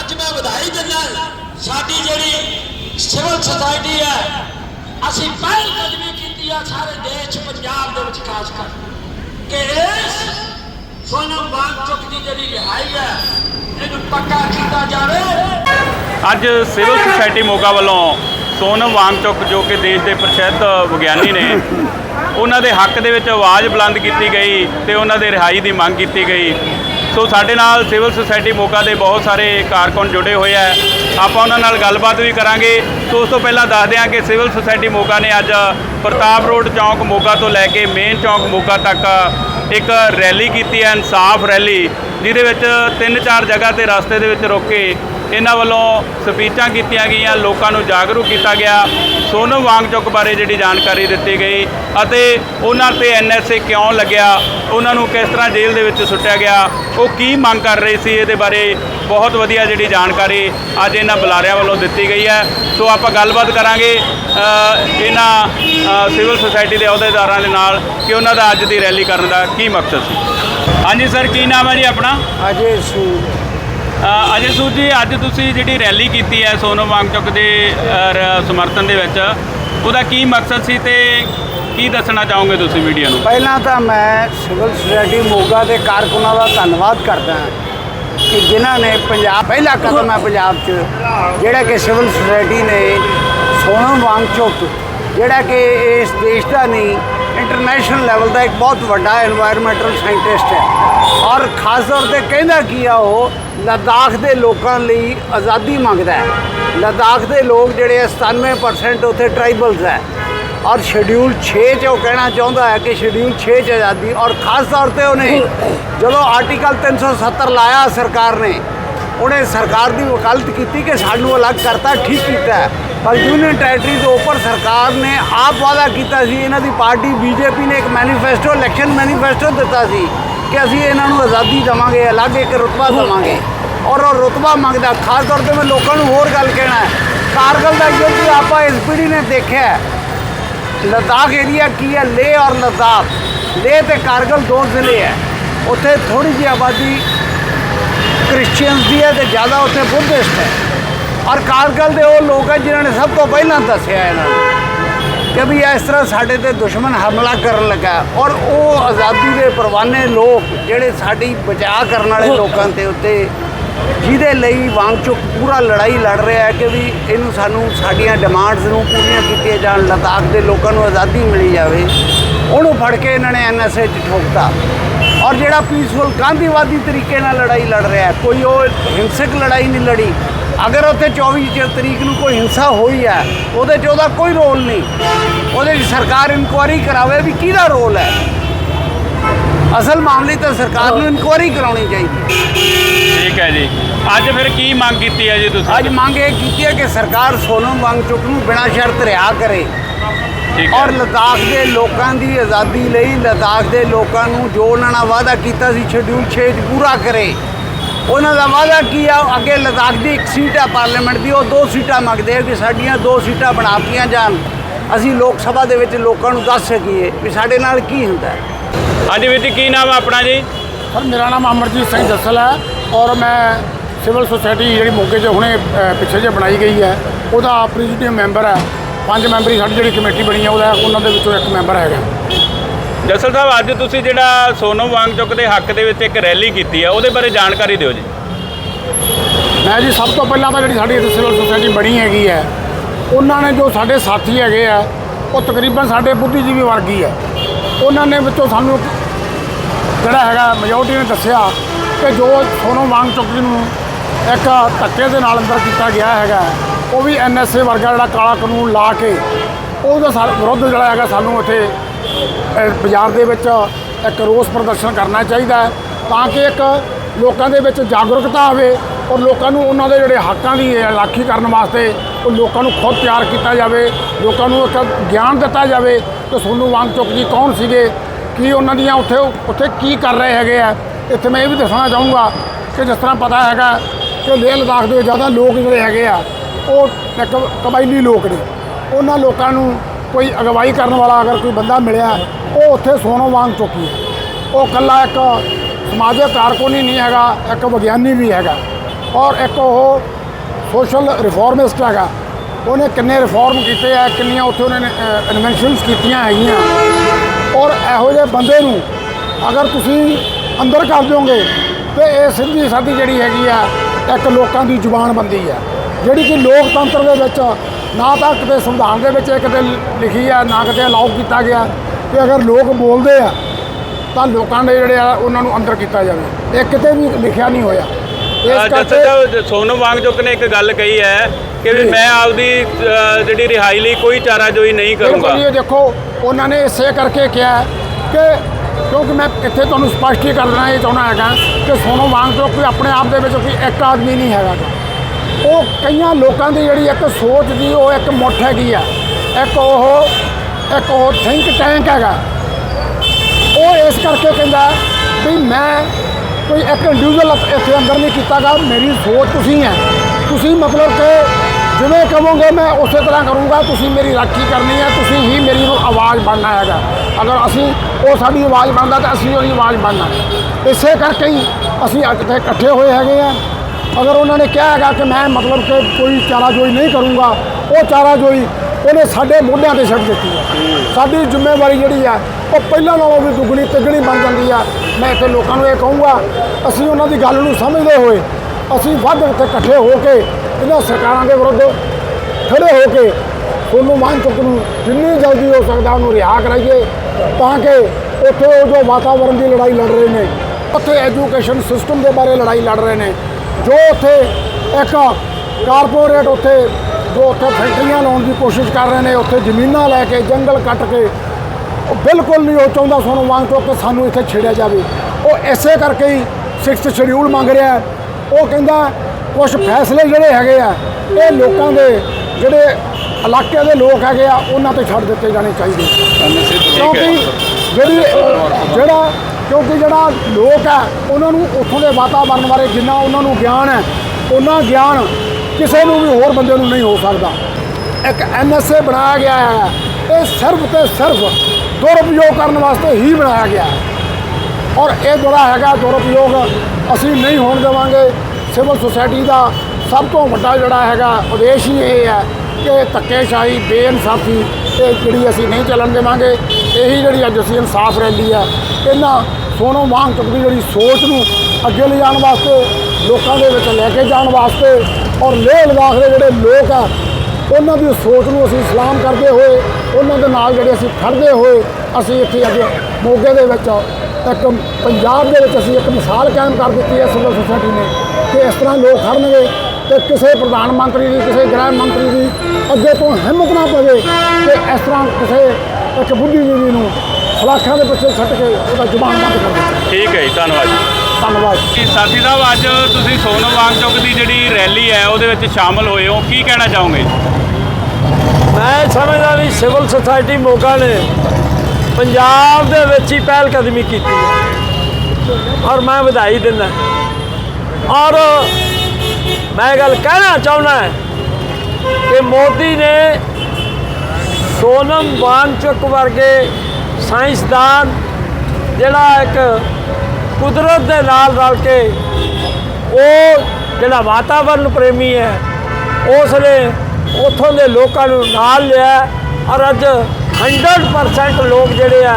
ਅੱਜ ਮੈਂ ਵਧਾਈ ਦਿੰਦਾ ਸਾਡੀ ਜਿਹੜੀ ਸਿਵਲ ਸੁਸਾਇਟੀ ਹੈ ਅਸੀਂ ਪਹਿਲ ਕਦਮੀ ਕੀਤੀ ਆ ਸਾਰੇ ਦੇਸ਼ 'ਚ, ਪੰਜਾਬ ਦੇ ਵਿੱਚ ਖਾਸ ਕਰ ਕਿ ਇਸ ਸੋਨਮ ਵਾਂਗਚੁਕ ਦੀ ਜਿਹੜੀ ਰਿਹਾਈ ਹੈ, ਇਹਨੂੰ ਪੱਕਾ ਕੀਤਾ ਜਾਵੇ। ਅੱਜ ਸਿਵਲ ਸੁਸਾਇਟੀ ਮੋਗਾ ਵੱਲੋਂ ਸੋਨਮ ਵਾਂਗਚੁਕ ਜੋ ਕਿ ਦੇਸ਼ ਦੇ ਪ੍ਰਸਿੱਧ ਵਿਗਿਆਨੀ ਨੇ, ਉਹਨਾਂ ਦੇ ਹੱਕ ਦੇ ਵਿੱਚ ਆਵਾਜ਼ ਬੁਲੰਦ ਕੀਤੀ ਗਈ ਤੇ ਉਹਨਾਂ ਦੇ ਰਿਹਾਈ ਦੀ ਮੰਗ ਕੀਤੀ ਗਈ। ਸੋ ਸਾਡੇ ਨਾਲ ਸਿਵਲ ਸੁਸਾਇਟੀ ਮੋਗਾ ਦੇ ਬਹੁਤ ਸਾਰੇ ਕਾਰਕੁਨ ਜੁੜੇ ਹੋਏ ਆ। ਆਪਾਂ ਉਹਨਾਂ ਨਾਲ ਗੱਲਬਾਤ ਵੀ ਕਰਾਂਗੇ। ਸੋ ਉਸ ਤੋਂ ਪਹਿਲਾਂ ਦੱਸਦੇ ਹਾਂ ਕਿ ਸਿਵਲ ਸੁਸਾਇਟੀ ਮੋਗਾ ਨੇ ਅੱਜ ਪ੍ਰਤਾਪ ਰੋਡ ਚੌਂਕ ਮੋਗਾ ਤੋਂ ਲੈ ਕੇ ਮੇਨ ਚੌਂਕ ਮੋਗਾ ਤੱਕ ਇੱਕ ਰੈਲੀ ਕੀਤੀ ਹੈ, ਇਨਸਾਫ ਰੈਲੀ, ਜਿਹਦੇ ਵਿੱਚ ਤਿੰਨ ਚਾਰ ਜਗ੍ਹਾ ਤੇ ਰਸਤੇ ਦੇ ਵਿੱਚ ਰੁਕ ਇਹਨਾਂ ਵੱਲੋਂ ਸਪੀਚਾਂ ਕੀਤੀਆਂ ਗਈਆਂ, ਲੋਕਾਂ ਨੂੰ ਜਾਗਰੂਕ ਕੀਤਾ ਗਿਆ। ਸੋਨਮ ਵਾਂਗਚੁਕ ਬਾਰੇ ਜਿਹੜੀ ਜਾਣਕਾਰੀ ਦਿੱਤੀ ਗਈ ਅਤੇ ਉਹਨਾਂ ਤੇ ਐਨਐਸਏ ਕਿਉਂ ਲੱਗਿਆ, ਉਹਨਾਂ ਨੂੰ ਕਿਸ ਤਰ੍ਹਾਂ ਜੇਲ੍ਹ ਦੇ ਵਿੱਚ ਸੁੱਟਿਆ ਗਿਆ, ਉਹ ਕੀ ਮੰਗ ਕਰ ਰਹੇ ਸੀ, ਇਹਦੇ ਬਾਰੇ ਬਹੁਤ ਵਧੀਆ ਜਿਹੜੀ ਜਾਣਕਾਰੀ ਅੱਜ ਇਹਨਾਂ ਬੁਲਾਰਿਆਂ ਵੱਲੋਂ ਦਿੱਤੀ ਗਈ ਹੈ। ਸੋ ਆਪਾਂ ਗੱਲਬਾਤ ਕਰਾਂਗੇ ਇਹਨਾਂ ਸਿਵਲ ਸੁਸਾਇਟੀ ਦੇ ਅਹੁਦੇਦਾਰਾਂ ਦੇ ਨਾਲ ਕਿ ਉਹਨਾਂ ਦਾ ਅੱਜ ਦੀ ਰੈਲੀ ਕਰਨ ਦਾ ਕੀ ਮਕਸਦ ਸੀ। ਹਾਂਜੀ ਸਰ, ਕੀ ਨਾਮ ਹੈ ਜੀ ਆਪਣਾ? ਅਜੇ ਸੂ ਅਜੇ ਸੂਰ ਜੀ ਅੱਜ ਤੁਸੀਂ ਜਿਹੜੀ ਰੈਲੀ ਕੀਤੀ ਹੈ ਸੋਨੋ ਵਾਂਗਚੁਕ ਦੇ ਸਮਰਥਨ ਦੇ ਵਿੱਚ, ਉਹਦਾ ਕੀ ਮਕਸਦ ਸੀ ਤੇ ਕੀ ਦੱਸਣਾ ਚਾਹੋਗੇ ਤੁਸੀਂ ਮੀਡੀਆ ਨੂੰ? ਪਹਿਲਾਂ ਤਾਂ ਮੈਂ ਸਿਵਲ ਸੁਸਾਇਟੀ ਮੋਗਾ ਦੇ ਕਾਰਕੁਨਾਂ ਦਾ ਧੰਨਵਾਦ ਕਰਦਾ ਹਾਂ ਕਿ ਜਿਨ੍ਹਾਂ ਨੇ ਪੰਜਾਬ, ਪਹਿਲਾ ਕਦਮ ਹੈ ਪੰਜਾਬ 'ਚ, ਜਿਹੜਾ ਕਿ ਸਿਵਲ ਸੁਸਾਇਟੀ ਨੇ ਸੋਨਮ ਵਾਂਗਚੁਕ, ਜਿਹੜਾ ਕਿ ਇਸ ਦੇਸ਼ ਦਾ ਨਹੀਂ ਇੰਟਰਨੈਸ਼ਨਲ ਲੈਵਲ ਦਾ ਇੱਕ ਬਹੁਤ ਵੱਡਾ এনवायरमेंटल ਸਾਇੰਟਿਸਟ ਹੈ। ਔਰ ਖਾਸ ਤੌਰ ਤੇ ਕਹਿੰਦਾ ਕੀ ਆ ਉਹ, ਲਦਾਖ ਦੇ ਲੋਕਾਂ ਲਈ ਆਜ਼ਾਦੀ ਮੰਗਦਾ ਹੈ। ਲਦਾਖ ਦੇ ਲੋਕ ਜਿਹੜੇ ਆ 97% ਉੱਥੇ ਟ੍ਰਾਈਬਲਸ ਹੈ। ਔਰ ਸ਼ਡਿਊਲ 6 ਚ ਉਹ ਕਹਿਣਾ ਚਾਹੁੰਦਾ ਹੈ ਕਿ ਸ਼ਡਿਊਲ 6 ਚ ਆਜ਼ਾਦੀ, ਔਰ ਖਾਸ ਤੌਰ ਤੇ ਉਹਨੇ ਜਦੋਂ ਆਰਟੀਕਲ 370 ਲਾਇਆ ਸਰਕਾਰ ਨੇ, ਉਹਨੇ ਸਰਕਾਰ ਦੀ ਵਕਾਲਤ ਕੀਤੀ ਕਿ ਸਾਨੂੰ ਅਲੱਗ ਕਰਤਾ, ਠੀਕ ਕੀਤਾ ਪਰ ਯੂਨੀਅਨ ਟੈਰੀਟਰੀ ਦੇ ਉੱਪਰ ਸਰਕਾਰ ਨੇ ਆਪ ਵਾਅਦਾ ਕੀਤਾ ਸੀ, ਇਹਨਾਂ ਦੀ ਪਾਰਟੀ ਬੀਜੇਪੀ ਨੇ ਇੱਕ ਮੈਨੀਫੈਸਟੋ ਇਲੈਕਸ਼ਨ ਮੈਨੀਫੈਸਟੋ ਦਿੱਤਾ ਸੀ। ਕਿ ਅਸੀਂ ਇਹਨਾਂ ਨੂੰ ਆਜ਼ਾਦੀ ਦੇਵਾਂਗੇ, ਅਲੱਗ ਇੱਕ ਰੁਤਬਾ ਦੇਵਾਂਗੇ। ਔਰ ਉਹ ਰੁਤਬਾ ਮੰਗਦਾ, ਖਾਸ ਤੌਰ ਤੇ ਮੈਂ ਲੋਕਾਂ ਨੂੰ ਹੋਰ ਗੱਲ ਕਹਿਣਾ ਹੈ। ਕਾਰਗਲ ਦਾ ਯੁੱਧ ਆਪਾਂ ਇਸ ਪੀੜ੍ਹੀ ਨੇ ਦੇਖਿਆ ਲਦਾਖ ਏਰੀਆ ਕੀ ਹੈ? ਲੇਹ ਔਰ ਲਦਾਖ। ਲੇਹ ਤੇ ਕਾਰਗਲ ਦੋ ਜ਼ਿਲ੍ਹੇ ਹੈ। ਉੱਥੇ ਥੋੜੀ ਜਿਹੀ ਆਬਾਦੀ ਕ੍ਰਿਸਚੀਅਨਸ ਦੀ ਹੈ ਤੇ ਜ਼ਿਆਦਾ ਉੱਥੇ ਬੁੱਧਿਸਟ ਹੈ। ਔਰ ਕਾਰਗਲ ਦੇ ਉਹ ਲੋਕ ਹੈ ਜਿਨ੍ਹਾਂ ਨੇ ਸਭ ਤੋਂ ਪਹਿਲਾਂ ਦੱਸਿਆ ਇਹਨਾਂ ਨੂੰ। ਕਿ ਵੀ ਇਸ ਤਰ੍ਹਾਂ ਸਾਡੇ ਤੇ ਦੁਸ਼ਮਣ ਹਮਲਾ ਕਰਨ ਲੱਗਾ। ਔਰ ਉਹ ਆਜ਼ਾਦੀ ਦੇ ਪਰਵਾਨੇ ਲੋਕ ਜਿਹੜੇ ਸਾਡੀ ਬਚਾਅ ਕਰਨ ਵਾਲੇ ਲੋਕਾਂ ਤੇ ਉੱਤੇ ਜਿਹਦੇ ਲਈ ਵਾਂਗਚੁਕ ਪੂਰਾ ਲੜਾਈ ਲੜ ਰਿਹਾ ਹੈ ਕਿ ਵੀ ਇਹਨੂੰ ਸਾਨੂੰ ਸਾਡੀਆਂ ਡਿਮਾਂਡਸ ਨੂੰ ਪੂਰੀਆਂ ਕੀਤੀਆਂ ਜਾਣ ਲਦਾਖ ਦੇ ਲੋਕਾਂ ਨੂੰ ਆਜ਼ਾਦੀ ਮਿਲੀ ਜਾਵੇ ਉਹਨੂੰ ਫੜ ਕੇ ਇਹਨਾਂ ਨੇ ਐਨਐਸਏ 'ਚ ਠੋਕਤਾ ਔਰ ਜਿਹੜਾ ਪੀਸਫੁਲ ਗਾਂਧੀਵਾਦੀ ਤਰੀਕੇ ਨਾਲ ਲੜਾਈ ਲੜ ਰਿਹਾ ਹੈ ਕੋਈ ਉਹ ਹਿੰਸਕ ਲੜਾਈ ਨਹੀਂ ਲੜੀ। ਅਗਰ ਉੱਥੇ 24 ਚ- ਤਰੀਕ ਨੂੰ ਕੋਈ ਹਿੰਸਾ ਹੋਈ ਹੈ ਉਹਦੇ 'ਚ ਉਹਦਾ ਕੋਈ ਰੋਲ ਨਹੀਂ। ਉਹਦੇ 'ਚ ਸਰਕਾਰ ਇਨਕੁਆਇਰੀ ਕਰਾਵੇ ਵੀ ਕਿਹਦਾ ਰੋਲ ਹੈ। ਅਸਲ ਮਾਮਲੇ ਤਾਂ ਸਰਕਾਰ ਨੂੰ ਇਨਕੁਆਇਰੀ ਕਰਾਉਣੀ ਚਾਹੀਦੀ ਠੀਕ ਹੈ ਜੀ। ਅੱਜ ਫਿਰ ਕੀ ਮੰਗ ਕੀਤੀ ਹੈ ਜੀ ਤੁਸੀਂ? ਅੱਜ ਮੰਗ ਇਹ ਕੀਤੀ ਹੈ ਕਿ ਸਰਕਾਰ ਸੋਨਮ ਵਾਂਗਚੁਕ ਨੂੰ ਬਿਨਾਂ ਸ਼ਰਤ ਰਿਹਾ ਕਰੇ। ਠੀਕ ਔਰ ਲਦਾਖ ਦੇ ਲੋਕਾਂ ਦੀ ਆਜ਼ਾਦੀ ਲਈ ਲਦਾਖ ਦੇ ਲੋਕਾਂ ਨੂੰ ਜੋ ਉਹਨਾਂ ਨਾਲ ਵਾਅਦਾ ਕੀਤਾ ਸੀ ਸ਼ਡਿਊਲ 6 ਚ ਪੂਰਾ ਕਰੇ। ਉਹਨਾਂ ਦਾ ਵਾਅਦਾ ਕੀ ਆ? ਅੱਗੇ ਲਦਾਖ ਦੀ ਇੱਕ ਸੀਟ ਆ ਪਾਰਲੀਮੈਂਟ ਦੀ ਉਹ ਦੋ ਸੀਟਾਂ ਮੰਗਦੇ ਆ ਕਿ ਸਾਡੀਆਂ ਦੋ ਸੀਟਾਂ ਬਣਾਤੀਆਂ ਜਾਣ। ਅਸੀਂ ਲੋਕ ਸਭਾ ਦੇ ਵਿੱਚ ਲੋਕਾਂ ਨੂੰ ਦੱਸ ਸਕੀਏ ਵੀ ਸਾਡੇ ਨਾਲ ਕੀ ਹੁੰਦਾ। ਹੈ ਹਾਂਜੀ ਵੀਰ ਜੀ ਕੀ ਨਾਮ ਹੈ ਆਪਣਾ ਜੀ? ਸਰ ਮੇਰਾ ਨਾਮ ਅਮਰਜੀਤ ਸਿੰਘ ਜੱਸਲ ਹੈ ਔਰ ਮੈਂ ਸਿਵਲ ਸੁਸਾਇਟੀ ਜਿਹੜੀ ਮੋਗੇ 'ਚ ਹੁਣੇ ਅ, ਪਿੱਛੇ ਜੇ ਬਣਾਈ ਗਈ ਹੈ ਉਹਦਾ ਪ੍ਰੀਜ਼ੀਡੀਅਮ ਮੈਂਬਰ ਹੈ। ਪੰਜ ਮੈਂਬਰੀ ਸਾਡੀ ਜਿਹੜੀ ਕਮੇਟੀ ਬਣੀ ਹੈ ਉਹਦਾ ਉਹਨਾਂ ਦੇ ਵਿੱਚੋਂ ਇੱਕ ਮੈਂਬਰ ਹੈਗਾ। ਜਸਲ ਸਾਹਿਬ ਅੱਜ ਤੁਸੀਂ ਜਿਹੜਾ ਸੋਨਮ ਵਾਂਗਚੁਕ ਦੇ ਹੱਕ ਦੇ ਵਿੱਚ ਇੱਕ ਰੈਲੀ ਕੀਤੀ ਹੈ ਉਹਦੇ ਬਾਰੇ ਜਾਣਕਾਰੀ ਦਿਓ ਜੀ। ਮੈਂ ਜੀ ਸਭ ਤੋਂ ਪਹਿਲਾਂ ਤਾਂ ਜਿਹੜੀ ਸਾਡੀ ਸਿਵਲ ਸੁਸਾਇਟੀ ਬਣੀ ਹੈਗੀ ਹੈ ਉਹਨਾਂ ਨੇ ਜੋ ਸਾਡੇ ਸਾਥੀ ਹੈਗੇ ਆ ਉਹ ਤਕਰੀਬਨ ਸਾਡੇ ਬੁੱਧੀਜੀਵੀ ਵਰਗੀ ਹੈ ਉਹਨਾਂ ਨੇ ਵਿੱਚੋਂ ਸਾਨੂੰ ਜਿਹੜਾ ਹੈਗਾ ਮੈਜੋਰਟੀ ਨੇ ਦੱਸਿਆ ਕਿ ਜੋ ਸੋਨਮ ਵਾਂਗਚੁਕ ਜੀ ਨੂੰ ਇੱਕ ਧੱਕੇ ਦੇ ਨਾਲ ਅੰਦਰ ਕੀਤਾ ਗਿਆ ਹੈਗਾ ਉਹ ਵੀ ਐਨਐਸਏ ਵਰਗਾ ਜਿਹੜਾ ਕਾਲਾ ਕਾਨੂੰਨ ਲਾ ਕੇ ਉਹਦਾ ਸਾਡੇ ਵਿਰੁੱਧ ਜਿਹੜਾ ਹੈਗਾ ਸਾਨੂੰ ਇੱਥੇ ਬਾਜ਼ਾਰ ਦੇ ਵਿੱਚ ਇੱਕ ਰੋਸ ਪ੍ਰਦਰਸ਼ਨ ਕਰਨਾ ਚਾਹੀਦਾ ਹੈ ਤਾਂ ਕਿ ਇੱਕ ਲੋਕਾਂ ਦੇ ਵਿੱਚ ਜਾਗਰੂਕਤਾ ਆਵੇ ਔਰ ਲੋਕਾਂ ਨੂੰ ਉਹਨਾਂ ਦੇ ਜਿਹੜੇ ਹੱਕਾਂ ਦੀ ਰਾਖੀ ਕਰਨ ਵਾਸਤੇ ਉਹ ਲੋਕਾਂ ਨੂੰ ਖੁਦ ਤਿਆਰ ਕੀਤਾ ਜਾਵੇ, ਲੋਕਾਂ ਨੂੰ ਇੱਕ ਗਿਆਨ ਦਿੱਤਾ ਜਾਵੇ। ਕਿ ਸੋਨੂੰ ਵਾਂਗਚੁਕ ਜੀ ਕੌਣ ਸੀਗੇ? ਕੀ ਉਹਨਾਂ ਦੀਆਂ ਉੱਥੇ ਉੱਥੇ ਕੀ ਕਰ ਰਹੇ ਹੈਗੇ ਆ? ਇੱਥੇ ਮੈਂ ਇਹ ਵੀ ਦੱਸਣਾ ਚਾਹੂੰਗਾ ਕਿ ਜਿਸ ਤਰ੍ਹਾਂ ਪਤਾ ਹੈਗਾ ਕਿ ਲੇਹ ਲਦਾਖ ਦੇ ਜ਼ਿਆਦਾ ਲੋਕ ਜਿਹੜੇ ਹੈਗੇ ਆ ਉਹ ਇੱਕ ਕਬਾਇਲੀ ਲੋਕ ਨੇ। ਉਹਨਾਂ ਲੋਕਾਂ ਨੂੰ ਕੋਈ ਅਗਵਾਈ ਕਰਨ ਵਾਲਾ ਅਗਰ ਕੋਈ ਬੰਦਾ ਮਿਲਿਆ, ਉਹ ਉੱਥੇ ਸੋਨੋ ਵਾਂਗ ਚੁੱਕੀ ਹੈ। ਉਹ ਕੱਲਾ ਇੱਕ ਸਮਾਜਿਕ ਕਾਰਕੁਨ ਹੀ ਨਹੀਂ ਹੈਗਾ, ਇੱਕ ਵਿਗਿਆਨੀ ਵੀ ਹੈਗਾ। ਔਰ ਇੱਕ ਉਹ ਸੋਸ਼ਲ ਰਿਫਾਰਮਿਸਟ ਹੈਗਾ। ਉਹਨੇ ਕਿੰਨੇ ਰਿਫਾਰਮ ਕੀਤੇ ਆ, ਕਿੰਨੀਆਂ ਉੱਥੇ ਉਹਨੇ ਇਨਵੈਂਸ਼ਨਸ ਕੀਤੀਆਂ ਹੈਗੀਆਂ। ਔਰ ਇਹੋ ਜਿਹੇ ਬੰਦੇ ਨੂੰ ਅਗਰ ਤੁਸੀਂ ਅੰਦਰ ਕਰ ਦਿਓਗੇ, ਤੇ ਇਹ ਸਿੱਧੀ ਸਾਦੀ ਜਿਹੜੀ ਹੈਗੀ ਆ, ਇੱਕ ਲੋਕਾਂ ਦੀ ਜ਼ੁਬਾਨ ਬੰਦੀ ਆ। ਜਿਹੜੀ ਕਿ ਲੋਕਤੰਤਰ ਦੇ ਵਿੱਚ ਨਾ ਤਾਂ ਕਿਤੇ ਸੰਵਿਧਾਨ ਦੇ ਵਿੱਚ ਕਿਤੇ ਲਿਖੀ ਆ ਨਾ ਕਿਤੇ ਅਲਾਉ ਕੀਤਾ ਗਿਆ। ਕਿ ਅਗਰ ਲੋਕ ਬੋਲਦੇ ਆ ਤਾਂ ਲੋਕਾਂ ਦੇ ਜਿਹੜੇ ਆ ਉਹਨਾਂ ਨੂੰ ਅੰਦਰ ਕੀਤਾ ਜਾਵੇ। ਇਹ ਕਿਤੇ ਵੀ ਲਿਖਿਆ ਨਹੀਂ ਹੋਇਆ। ਇਸ ਕਰਕੇ ਸੋਨਮ ਵਾਂਗਚੁਕ ਨੇ ਇੱਕ ਗੱਲ ਕਹੀ ਹੈ ਕਿ ਮੈਂ ਆਪਦੀ ਜਿਹੜੀ ਰਿਹਾਈ ਲਈ ਕੋਈ ਚਾਰਾਜੋਈ ਨਹੀਂ ਕਰੂੰਗਾ। ਇਹ ਦੇਖੋ ਉਹਨਾਂ ਨੇ ਇਸੇ ਕਰਕੇ ਕਿਹਾ ਕਿ ਕਿਉਂਕਿ ਮੈਂ ਇੱਥੇ ਤੁਹਾਨੂੰ ਸਪਸ਼ਟ ਹੀ ਕਰ ਦੇਣਾ ਇਹ ਚਾਹੁੰਦਾ ਹੈਗਾ ਕਿ ਸੋਨਮ ਵਾਂਗਚੁਕ ਕੋਈ ਆਪਣੇ ਆਪ ਦੇ ਵਿੱਚ ਕੋਈ ਇੱਕ ਆਦਮੀ ਨਹੀਂ ਹੈਗਾ। ਉਹ ਕਈਆਂ ਲੋਕਾਂ ਦੀ ਜਿਹੜੀ ਇੱਕ ਸੋਚ ਦੀ ਉਹ ਇੱਕ ਮੁੱਠ ਹੈਗੀ ਆ। ਇੱਕ ਉਹ ਇੱਕ ਉਹ ਥਿੰਕ ਟੈਂਕ ਹੈਗਾ। ਉਹ ਇਸ ਕਰਕੇ ਕਹਿੰਦਾ ਵੀ ਮੈਂ ਕੋਈ ਇੱਕ ਇੰਡੀਵਿਜੂਅਲ ਇੱਥੇ ਅੰਦਰ ਨਹੀਂ ਕੀਤਾਗਾ, ਮੇਰੀ ਸੋਚ ਤੁਸੀਂ ਹੈ। ਤੁਸੀਂ ਮਤਲਬ ਕਿ ਜਿਵੇਂ ਕਹੋਗੇ ਮੈਂ ਉਸੇ ਤਰ੍ਹਾਂ ਕਰੂੰਗਾ, ਤੁਸੀਂ ਮੇਰੀ ਰਾਖੀ ਕਰਨੀ ਹੈ, ਤੁਸੀਂ ਹੀ ਮੇਰੀ ਆਵਾਜ਼ ਬਣਨਾ ਹੈਗਾ। ਅਗਰ ਅਸੀਂ ਉਹ ਸਾਡੀ ਆਵਾਜ਼ ਬਣਦਾ ਤਾਂ ਅਸੀਂ ਉਹਦੀ ਆਵਾਜ਼ ਬਣਨਾ। ਇਸੇ ਕਰਕੇ ਹੀ ਅਸੀਂ ਅੱਜ ਇੱਥੇ ਇਕੱਠੇ ਹੋਏ ਹੈਗੇ ਆ। ਅਗਰ ਉਹਨਾਂ ਨੇ ਕਿਹਾ ਹੈਗਾ ਕਿ ਮੈਂ ਮਤਲਬ ਕਿ ਕੋਈ ਚਾਰਾ ਜੋਈ ਨਹੀਂ ਕਰੂੰਗਾ, ਉਹ ਚਾਰਾ ਜੋਈ ਉਹਨੇ ਸਾਡੇ ਮੋਢਿਆਂ ਤੇ ਛੱਡ ਦਿੱਤੀ ਹੈ। ਸਾਡੀ ਜ਼ਿੰਮੇਵਾਰੀ ਜਿਹੜੀ ਆ, ਉਹ ਪਹਿਲਾਂ ਨਾਲੋਂ ਵੀ ਦੁੱਗਣੀ, ਤਿੱਗਣੀ ਬਣ ਜਾਂਦੀ ਆ। ਮੈਂ ਇੱਥੇ ਲੋਕਾਂ ਨੂੰ ਇਹ ਕਹੂੰਗਾ, ਅਸੀਂ ਉਹਨਾਂ ਦੀ ਗੱਲ ਨੂੰ ਸਮਝਦੇ ਹੋਏ, ਅਸੀਂ ਵੱਧ ਇੱਥੇ ਇਕੱਠੇ ਹੋ ਕੇ ਇਹਨਾਂ ਸਰਕਾਰਾਂ ਦੇ ਵਿਰੁੱਧ ਖੜੇ ਹੋ ਕੇ ਉਹਨੂੰ ਮਾਨ ਚੁੱਕ ਨੂੰ ਜਿੰਨੀ ਜਲਦੀ ਹੋ ਸਕਦਾ ਉਹਨੂੰ ਰਿਹਾ ਕਰਾਈਏ, ਤਾਂ ਕਿ ਉੱਥੇ ਉਹ ਜੋ ਵਾਤਾਵਰਣ ਦੀ ਲੜਾਈ ਲੜ ਰਹੇ ਨੇ, ਉੱਥੇ ਐਜੂਕੇਸ਼ਨ ਸਿਸਟਮ ਦੇ ਬਾਰੇ ਲੜਾਈ ਲੜ ਰਹੇ ਨੇ ਜੋ ਉੱਥੇ ਇੱਕ ਕਾਰਪੋਰੇਟ ਉੱਥੇ ਜੋ ਉੱਥੇ ਫੈਕਟਰੀਆਂ ਲਾਉਣ ਦੀ ਕੋਸ਼ਿਸ਼ ਕਰ ਰਹੇ ਨੇ ਉੱਥੇ ਜ਼ਮੀਨਾਂ ਲੈ ਕੇ ਜੰਗਲ ਕੱਟ ਕੇ ਉਹ ਬਿਲਕੁਲ ਨਹੀਂ ਉਹ ਚਾਹੁੰਦਾ ਸੋਨੂੰ ਵਾਂਗ ਤੋਂ ਕਿ ਸਾਨੂੰ ਇੱਥੇ ਛੇੜਿਆ ਜਾਵੇ। ਉਹ ਐਸੇ ਕਰਕੇ ਹੀ 6th ਸ਼ਡਿਊਲ ਮੰਗ ਰਿਹਾ। ਉਹ ਕਹਿੰਦਾ ਕੁਝ ਫੈਸਲੇ ਜਿਹੜੇ ਹੈਗੇ ਆ ਇਹ ਲੋਕਾਂ ਦੇ ਜਿਹੜੇ ਇਲਾਕੇ ਦੇ ਲੋਕ ਹੈਗੇ ਆ ਉਹਨਾਂ ਤੇ ਛੱਡ ਦਿੱਤੇ ਜਾਣੇ ਚਾਹੀਦੇ। ਕਿਉਂਕਿ ਜਿਹੜੀ ਜਿਹੜਾ ਕਿਉਂਕਿ ਜਿਹੜਾ ਲੋਕ ਹੈ, ਉਹਨਾਂ ਨੂੰ ਉੱਥੋਂ ਦੇ ਵਾਤਾਵਰਣ ਬਾਰੇ ਜਿੰਨਾ ਉਹਨਾਂ ਨੂੰ ਗਿਆਨ ਹੈ, ਉਹਨਾਂ ਗਿਆਨ ਕਿਸੇ ਨੂੰ ਵੀ ਹੋਰ ਬੰਦੇ ਨੂੰ ਨਹੀਂ ਹੋ ਸਕਦਾ। ਇੱਕ ਐਨਐਸਏ ਬਣਾਇਆ ਗਿਆ ਹੈ, ਇਹ ਸਿਰਫ ਤੇ ਸਿਰਫ ਦੁਰਉਪਯੋਗ ਕਰਨ ਵਾਸਤੇ ਹੀ ਬਣਾਇਆ ਗਿਆ ਹੈ। ਔਰ ਇਹ ਜਿਹੜਾ ਹੈਗਾ ਦੁਰਉਪਯੋਗ ਅਸੀਂ ਨਹੀਂ ਹੋਣ ਦੇਵਾਂਗੇ। ਸਿਵਲ ਸੁਸਾਇਟੀ ਦਾ ਸਭ ਤੋਂ ਵੱਡਾ ਜਿਹੜਾ ਹੈਗਾ ਉਦੇਸ਼ ਹੀ ਇਹ ਹੈ ਕਿ ਧੱਕੇਸ਼ਾਹੀ, ਬੇਇਨਸਾਫੀ, ਇਹ ਜਿਹੜੀ ਅਸੀਂ ਨਹੀਂ ਚੱਲਣ ਦੇਵਾਂਗੇ, ਇਹੀ ਜਿਹੜੀ ਅੱਜ ਅਸੀਂ ਇਨਸਾਫ ਰੈਲੀ ਹੈ, ਇਹਨਾਂ ਸੋਨੋ ਵਾਂਗ ਚੁੱਕ ਦੀ ਜਿਹੜੀ ਸੋਚ ਨੂੰ ਅੱਗੇ ਲਿਜਾਣ ਵਾਸਤੇ, ਲੋਕਾਂ ਦੇ ਵਿੱਚ ਲੈ ਕੇ ਜਾਣ ਵਾਸਤੇ ਔਰ ਲੇਹ ਲਦਾਖ ਦੇ ਜਿਹੜੇ ਲੋਕ ਆ, ਉਹਨਾਂ ਦੀ ਸੋਚ ਨੂੰ ਅਸੀਂ ਸਲਾਮ ਕਰਦੇ ਹੋਏ, ਉਹਨਾਂ ਦੇ ਨਾਲ ਜਿਹੜੇ ਅਸੀਂ ਖੜਦੇ ਹੋਏ, ਅਸੀਂ ਇੱਥੇ ਅੱਜ ਮੋਗੇ ਦੇ ਵਿੱਚ ਇੱਕ ਪੰਜਾਬ ਦੇ ਵਿੱਚ ਅਸੀਂ ਇੱਕ ਮਿਸਾਲ ਕਾਇਮ ਕਰ ਦਿੱਤੀ ਹੈ ਸਿਵਲ ਸੁਸਾਇਟੀ ਨੇ ਕਿ ਇਸ ਤਰ੍ਹਾਂ ਲੋਕ ਖੜਨਗੇ ਤੇ ਕਿਸੇ ਪ੍ਰਧਾਨ ਮੰਤਰੀ ਦੀ, ਕਿਸੇ ਗ੍ਰਹਿ ਮੰਤਰੀ ਦੀ ਅੱਗੇ ਤੋਂ ਹਿੰਮਤ ਨਾ ਪਵੇ ਕਿ ਇਸ ਤਰ੍ਹਾਂ ਕਿਸੇ ਇੱਕ ਬੁੱਧੀਜੀਵੀ ਨੂੰ ਸਲਾਖਾਂ ਦੇ ਪਿੱਛੇ ਛੱਡ ਕੇ ਉਹਦਾ ਜ਼ੁਬਾਨ ਬੰਦ ਕਰ ਦਿੱਤੀ। ਠੀਕ ਹੈ ਜੀ ਧੰਨਵਾਦ ਜੀ। ਧੰਨਵਾਦ। ਜੀ ਸਾਥੀ ਸਾਹਿਬ ਅੱਜ ਤੁਸੀਂ ਸੋਨਮ ਵਾਂਗਚੁਕ ਦੀ ਜਿਹੜੀ ਰੈਲੀ ਹੈ ਉਹਦੇ ਵਿੱਚ ਸ਼ਾਮਲ ਹੋਏ ਹੋ। ਕੀ ਕਹਿਣਾ ਚਾਹੋਗੇ? ਮੈਂ ਸਮਝਦਾ ਵੀ ਸਿਵਲ ਸੁਸਾਇਟੀ ਮੋਗਾ ਨੇ ਪੰਜਾਬ ਦੇ ਵਿੱਚ ਹੀ ਪਹਿਲ ਕਦਮੀ ਕੀਤੀ ਹੈ। ਔਰ ਮੈਂ ਵਧਾਈ ਦਿੰਦਾ ਔਰ ਮੈਂ ਗੱਲ ਕਹਿਣਾ ਚਾਹੁੰਦਾ ਕਿ ਮੋਦੀ ਨੇ ਸੋਨਮ ਵਾਂਗਚੁਕ ਵਰਗੇ ਸਾਇੰਸਦਾਨ, ਜਿਹੜਾ ਇੱਕ ਕੁਦਰਤ ਦੇ ਨਾਲ ਰਲ ਕੇ ਉਹ ਜਿਹੜਾ ਵਾਤਾਵਰਣ ਪ੍ਰੇਮੀ ਹੈ ਉਸ ਨੇ ਉਥੋਂ ਦੇ ਲੋਕਾਂ ਨੂੰ ਨਾਲ ਲਿਆ ਔਰ ਅੱਜ 100% ਲੋਕ ਜਿਹੜੇ ਆ,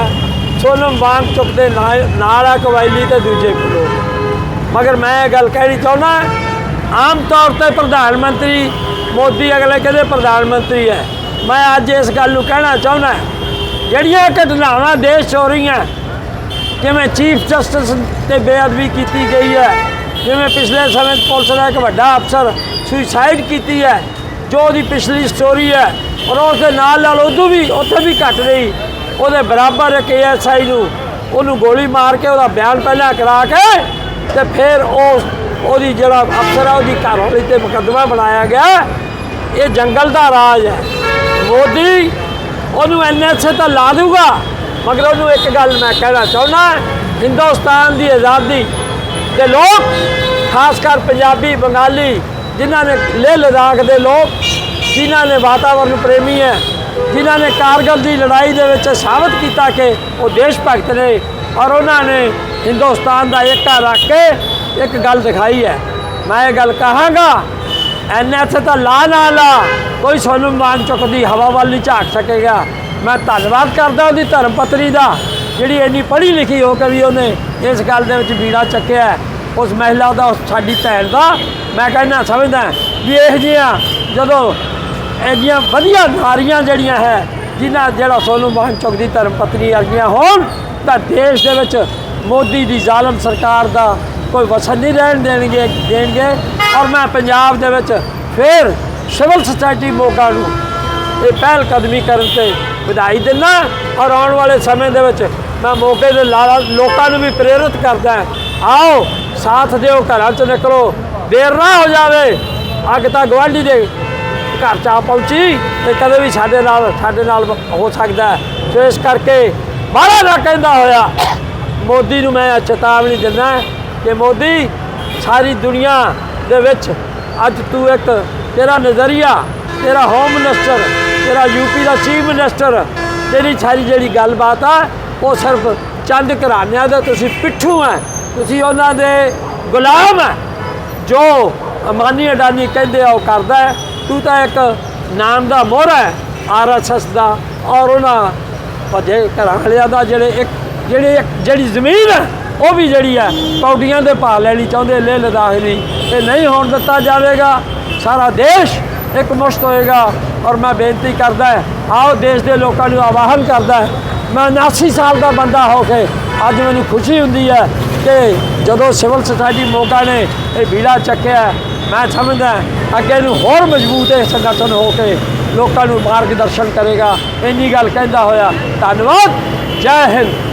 ਸੋਨਮ ਵਾਂਗਚੁਕ ਦੇ ਨਾਲ ਨਾਲ ਆ ਕਵਾਇਲੀ ਤੇ ਦੂਜੇ ਲੋਕ। ਮਗਰ ਮੈਂ ਇਹ ਗੱਲ ਕਹਿਣੀ ਚਾਹੁੰਦਾ, ਆਮ ਤੌਰ ਤੇ ਪ੍ਰਧਾਨ ਮੰਤਰੀ ਮੋਦੀ ਅਗਲੇ ਕਹਿੰਦੇ ਪ੍ਰਧਾਨ ਮੰਤਰੀ ਹੈ। ਮੈਂ ਅੱਜ ਇਸ ਗੱਲ ਨੂੰ ਕਹਿਣਾ ਚਾਹੁੰਦਾ ਜਿਹੜੀਆਂ ਘਟਨਾਵਾਂ ਦੇਸ਼ ਹੋ ਰਹੀਆਂ, ਜਿਵੇਂ ਚੀਫ ਜਸਟਿਸ ਤੇ ਬੇਅਦਬੀ ਕੀਤੀ ਗਈ ਹੈ, ਜਿਵੇਂ ਪਿਛਲੇ ਸਮੇਂ 'ਚ ਪੁਲਿਸ ਦਾ ਇੱਕ ਵੱਡਾ ਅਫਸਰ ਸੁਸਾਈਡ ਕੀਤੀ ਹੈ, ਜੋ ਉਹਦੀ ਪਿਛਲੀ ਸਟੋਰੀ ਹੈ, ਔਰ ਉਸ ਦੇ ਨਾਲ ਨਾਲ ਉਦੋਂ ਵੀ, ਉੱਥੇ ਵੀ ਘਟ ਰਹੀ, ਉਹਦੇ ਬਰਾਬਰ ਇੱਕ ਐਸਆਈ ਨੂੰ, ਉਹਨੂੰ ਗੋਲੀ ਮਾਰ ਕੇ ਉਹਦਾ ਬਿਆਨ ਪਹਿਲਾਂ ਕਰਾ ਕੇ ਤੇ ਫਿਰ ਉਹ ਉਹਦੀ ਜਿਹੜਾ ਅਫਸਰ ਆ ਉਹਦੀ ਘਰਵਾਲੀ ਤੇ ਮੁਕੱਦਮਾ ਬਣਾਇਆ ਗਿਆ। ਇਹ ਜੰਗਲ ਦਾ ਰਾਜ ਹੈ। ਮੋਦੀ ਉਹਨੂੰ ਐਨਐਸਏ ਤਾਂ ਲਾ ਦੂਗਾ ਮਗਰ ਉਹਨੂੰ ਇੱਕ ਗੱਲ ਮੈਂ ਕਹਿਣਾ ਚਾਹੁੰਦਾ, ਹਿੰਦੁਸਤਾਨ ਦੀ ਆਜ਼ਾਦੀ ਦੇ ਲੋਕ, ਖਾਸ ਕਰ ਪੰਜਾਬੀ, ਬੰਗਾਲੀ, ਜਿਨ੍ਹਾਂ ਨੇ ਲੇਹ ਲਦਾਖ ਦੇ ਲੋਕ, ਜਿਨ੍ਹਾਂ ਨੇ ਵਾਤਾਵਰਣ ਪ੍ਰੇਮੀ ਹੈ, ਜਿਨ੍ਹਾਂ ਨੇ ਕਾਰਗਲ ਦੀ ਲੜਾਈ ਦੇ ਵਿੱਚ ਸਾਬਤ ਕੀਤਾ ਕਿ ਉਹ ਦੇਸ਼ ਭਗਤ ਨੇ, ਔਰ ਉਹਨਾਂ ਨੇ ਹਿੰਦੁਸਤਾਨ ਦਾ ਏਕਾ ਰੱਖ ਕੇ ਇੱਕ ਗੱਲ ਦਿਖਾਈ ਹੈ। ਮੈਂ ਇਹ ਗੱਲ ਕਹਾਂਗਾ ਐਨਐਚ ਤਾਂ ਲਾ ਨਾ ਲਾ। ਕੋਈ ਸੋਨੂੰ ਮਾਨ ਚੁੱਕ ਦੀ ਹਵਾ ਵੱਲ ਨਹੀਂ ਝਾਕ ਸਕੇਗਾ। ਮੈਂ ਧੰਨਵਾਦ ਕਰਦਾ ਉਹਦੀ ਧਰਮ ਪਤਨੀ ਦਾ, ਜਿਹੜੀ ਇੰਨੀ ਪੜ੍ਹੀ ਲਿਖੀ ਹੋ ਕੇ ਵੀ ਉਹਨੇ ਇਸ ਗੱਲ ਦੇ ਵਿੱਚ ਬੀੜਾ ਚੱਕਿਆ। ਉਸ ਮਹਿਲਾ ਦਾ, ਉਸ ਸਾਡੀ ਭੈਣ ਦਾ। ਮੈਂ ਕਹਿੰਦਾ, ਸਮਝਦਾ ਵੀ ਇਹ ਜਿਹੀਆਂ ਜਦੋਂ ਇਹਦੀਆਂ ਵਧੀਆ ਨਾਰੀਆਂ ਜਿਹੜੀਆਂ ਹੈ, ਜਿਨ੍ਹਾਂ ਜਿਹੜਾ ਸੋਨੂੰ ਮਾਨ ਚੁੱਕ ਦੀ ਧਰਮ ਪਤਨੀ ਵਰਗੀਆਂ ਹੋਣ, ਤਾਂ ਦੇਸ਼ ਦੇ ਵਿੱਚ ਮੋਦੀ ਦੀ ਜ਼ਾਲਮ ਸਰਕਾਰ ਦਾ ਕੋਈ ਵਸਨ ਨਹੀਂ ਰਹਿਣ ਦੇਣਗੇ ਦੇਣਗੇ। ਔਰ ਮੈਂ ਪੰਜਾਬ ਦੇ ਵਿੱਚ ਫਿਰ ਸਿਵਲ ਸੁਸਾਇਟੀ ਮੋਗਾ ਨੂੰ ਇਹ ਪਹਿਲ ਕਦਮੀ ਕਰਨ ਤੇ ਵਧਾਈ ਦਿੰਦਾ ਔਰ ਆਉਣ ਵਾਲੇ ਸਮੇਂ ਦੇ ਵਿੱਚ ਮੈਂ ਮੋਗੇ ਦੇ ਲਾ- ਲੋਕਾਂ ਨੂੰ ਵੀ ਪ੍ਰੇਰਿਤ ਕਰਦਾ ਆਓ, ਸਾਥ ਦਿਓ, ਘਰਾਂ 'ਚ ਨਿਕਲੋ, ਦੇਰ ਨਾ ਹੋ ਜਾਵੇ। ਅੱਗ ਤਾਂ ਗਵਾਂਢੀ ਦੇ ਘਰ ਚ ਆ ਪਹੁੰਚੀ ਤੇ ਕਦੇ ਵੀ ਸਾਡੇ ਨਾਲ ਸਾਡੇ ਨਾਲ ਹੋ ਸਕਦਾ ਸੋ ਇਸ ਕਰਕੇ ਬਾਹਰ ਨਾ ਕਹਿੰਦਾ ਹੋਇਆ, ਮੋਦੀ ਨੂੰ ਮੈਂ ਚੇਤਾਵਨੀ ਦਿੰਦਾ ਕਿ ਮੋਦੀ, ਸਾਰੀ ਦੁਨੀਆ ਦੇ ਵਿੱਚ ਅੱਜ ਤੂੰ ਇੱਕ ਤੇਰਾ ਨਜ਼ਰੀਆ, ਤੇਰਾ ਹੋਮ ਮਿਨਿਸਟਰ ਤੇਰਾ ਯੂਪੀ ਦਾ ਚੀਫ ਮਿਨਿਸਟਰ ਤੇਰੀ ਸਾਰੀ ਜਿਹੜੀ ਗੱਲਬਾਤ ਆ, ਉਹ ਸਿਰਫ ਚੰਦ ਘਰਾਣਿਆਂ ਦੇ ਤੁਸੀਂ ਪਿੱਠੂ ਹੈ ਤੁਸੀਂ ਉਹਨਾਂ ਦੇ ਗੁਲਾਮ ਹੈ ਜੋ ਅਮਾਨੀ ਅਡਾਨੀ ਕਹਿੰਦੇ ਆ, ਉਹ ਕਰਦਾ ਤੂੰ ਤਾਂ ਇੱਕ ਨਾਮ ਦਾ ਮੋਹਰਾ ਹੈ ਆਰਐਸਐਸ ਦਾ। ਔਰ ਉਹਨਾਂ ਭਜੇ ਘਰਾਂ ਵਾਲਿਆਂ ਦਾ ਜਿਹੜੇ ਇੱਕ ਜਿਹੜੇ ਇੱਕ ਜਿਹੜੀ ਜ਼ਮੀਨ ਹੈ ਉਹ ਵੀ ਜਿਹੜੀ ਹੈ, ਪੌੜੀਆਂ ਦੇ ਭਾਅ ਲੈਣੀ ਚਾਹੁੰਦੇ ਲੇਹ ਲਦਾਖ ਦੀ ਇਹ ਨਹੀਂ ਹੋਣ ਦਿੱਤਾ ਜਾਵੇਗਾ, ਸਾਰਾ ਦੇਸ਼ ਇੱਕ ਮੁਸ਼ਤ ਹੋਏਗਾ। ਔਰ ਮੈਂ ਬੇਨਤੀ ਕਰਦਾ ਆਓ ਦੇਸ਼ ਦੇ ਲੋਕਾਂ ਨੂੰ ਆਵਾਹਨ ਕਰਦਾ ਮੈਂ 79 ਸਾਲ ਦਾ ਬੰਦਾ ਹੋ ਕੇ ਅੱਜ ਮੈਨੂੰ ਖੁਸ਼ੀ ਹੁੰਦੀ ਹੈ ਕਿ ਜਦੋਂ ਸਿਵਲ ਸੁਸਾਇਟੀ ਮੋਗਾ ਨੇ, ਇਹ ਬੀੜਾ ਚੱਕਿਆ ਮੈਂ ਸਮਝਦਾ ਅੱਗੇ ਨੂੰ ਹੋਰ ਮਜ਼ਬੂਤ ਇਹ ਸੰਗਠਨ ਹੋ ਕੇ ਲੋਕਾਂ ਨੂੰ ਮਾਰਗਦਰਸ਼ਨ ਕਰੇਗਾ। ਇੰਨੀ ਗੱਲ ਕਹਿੰਦਾ ਹੋਇਆ, ਧੰਨਵਾਦ, ਜੈ ਹਿੰਦ।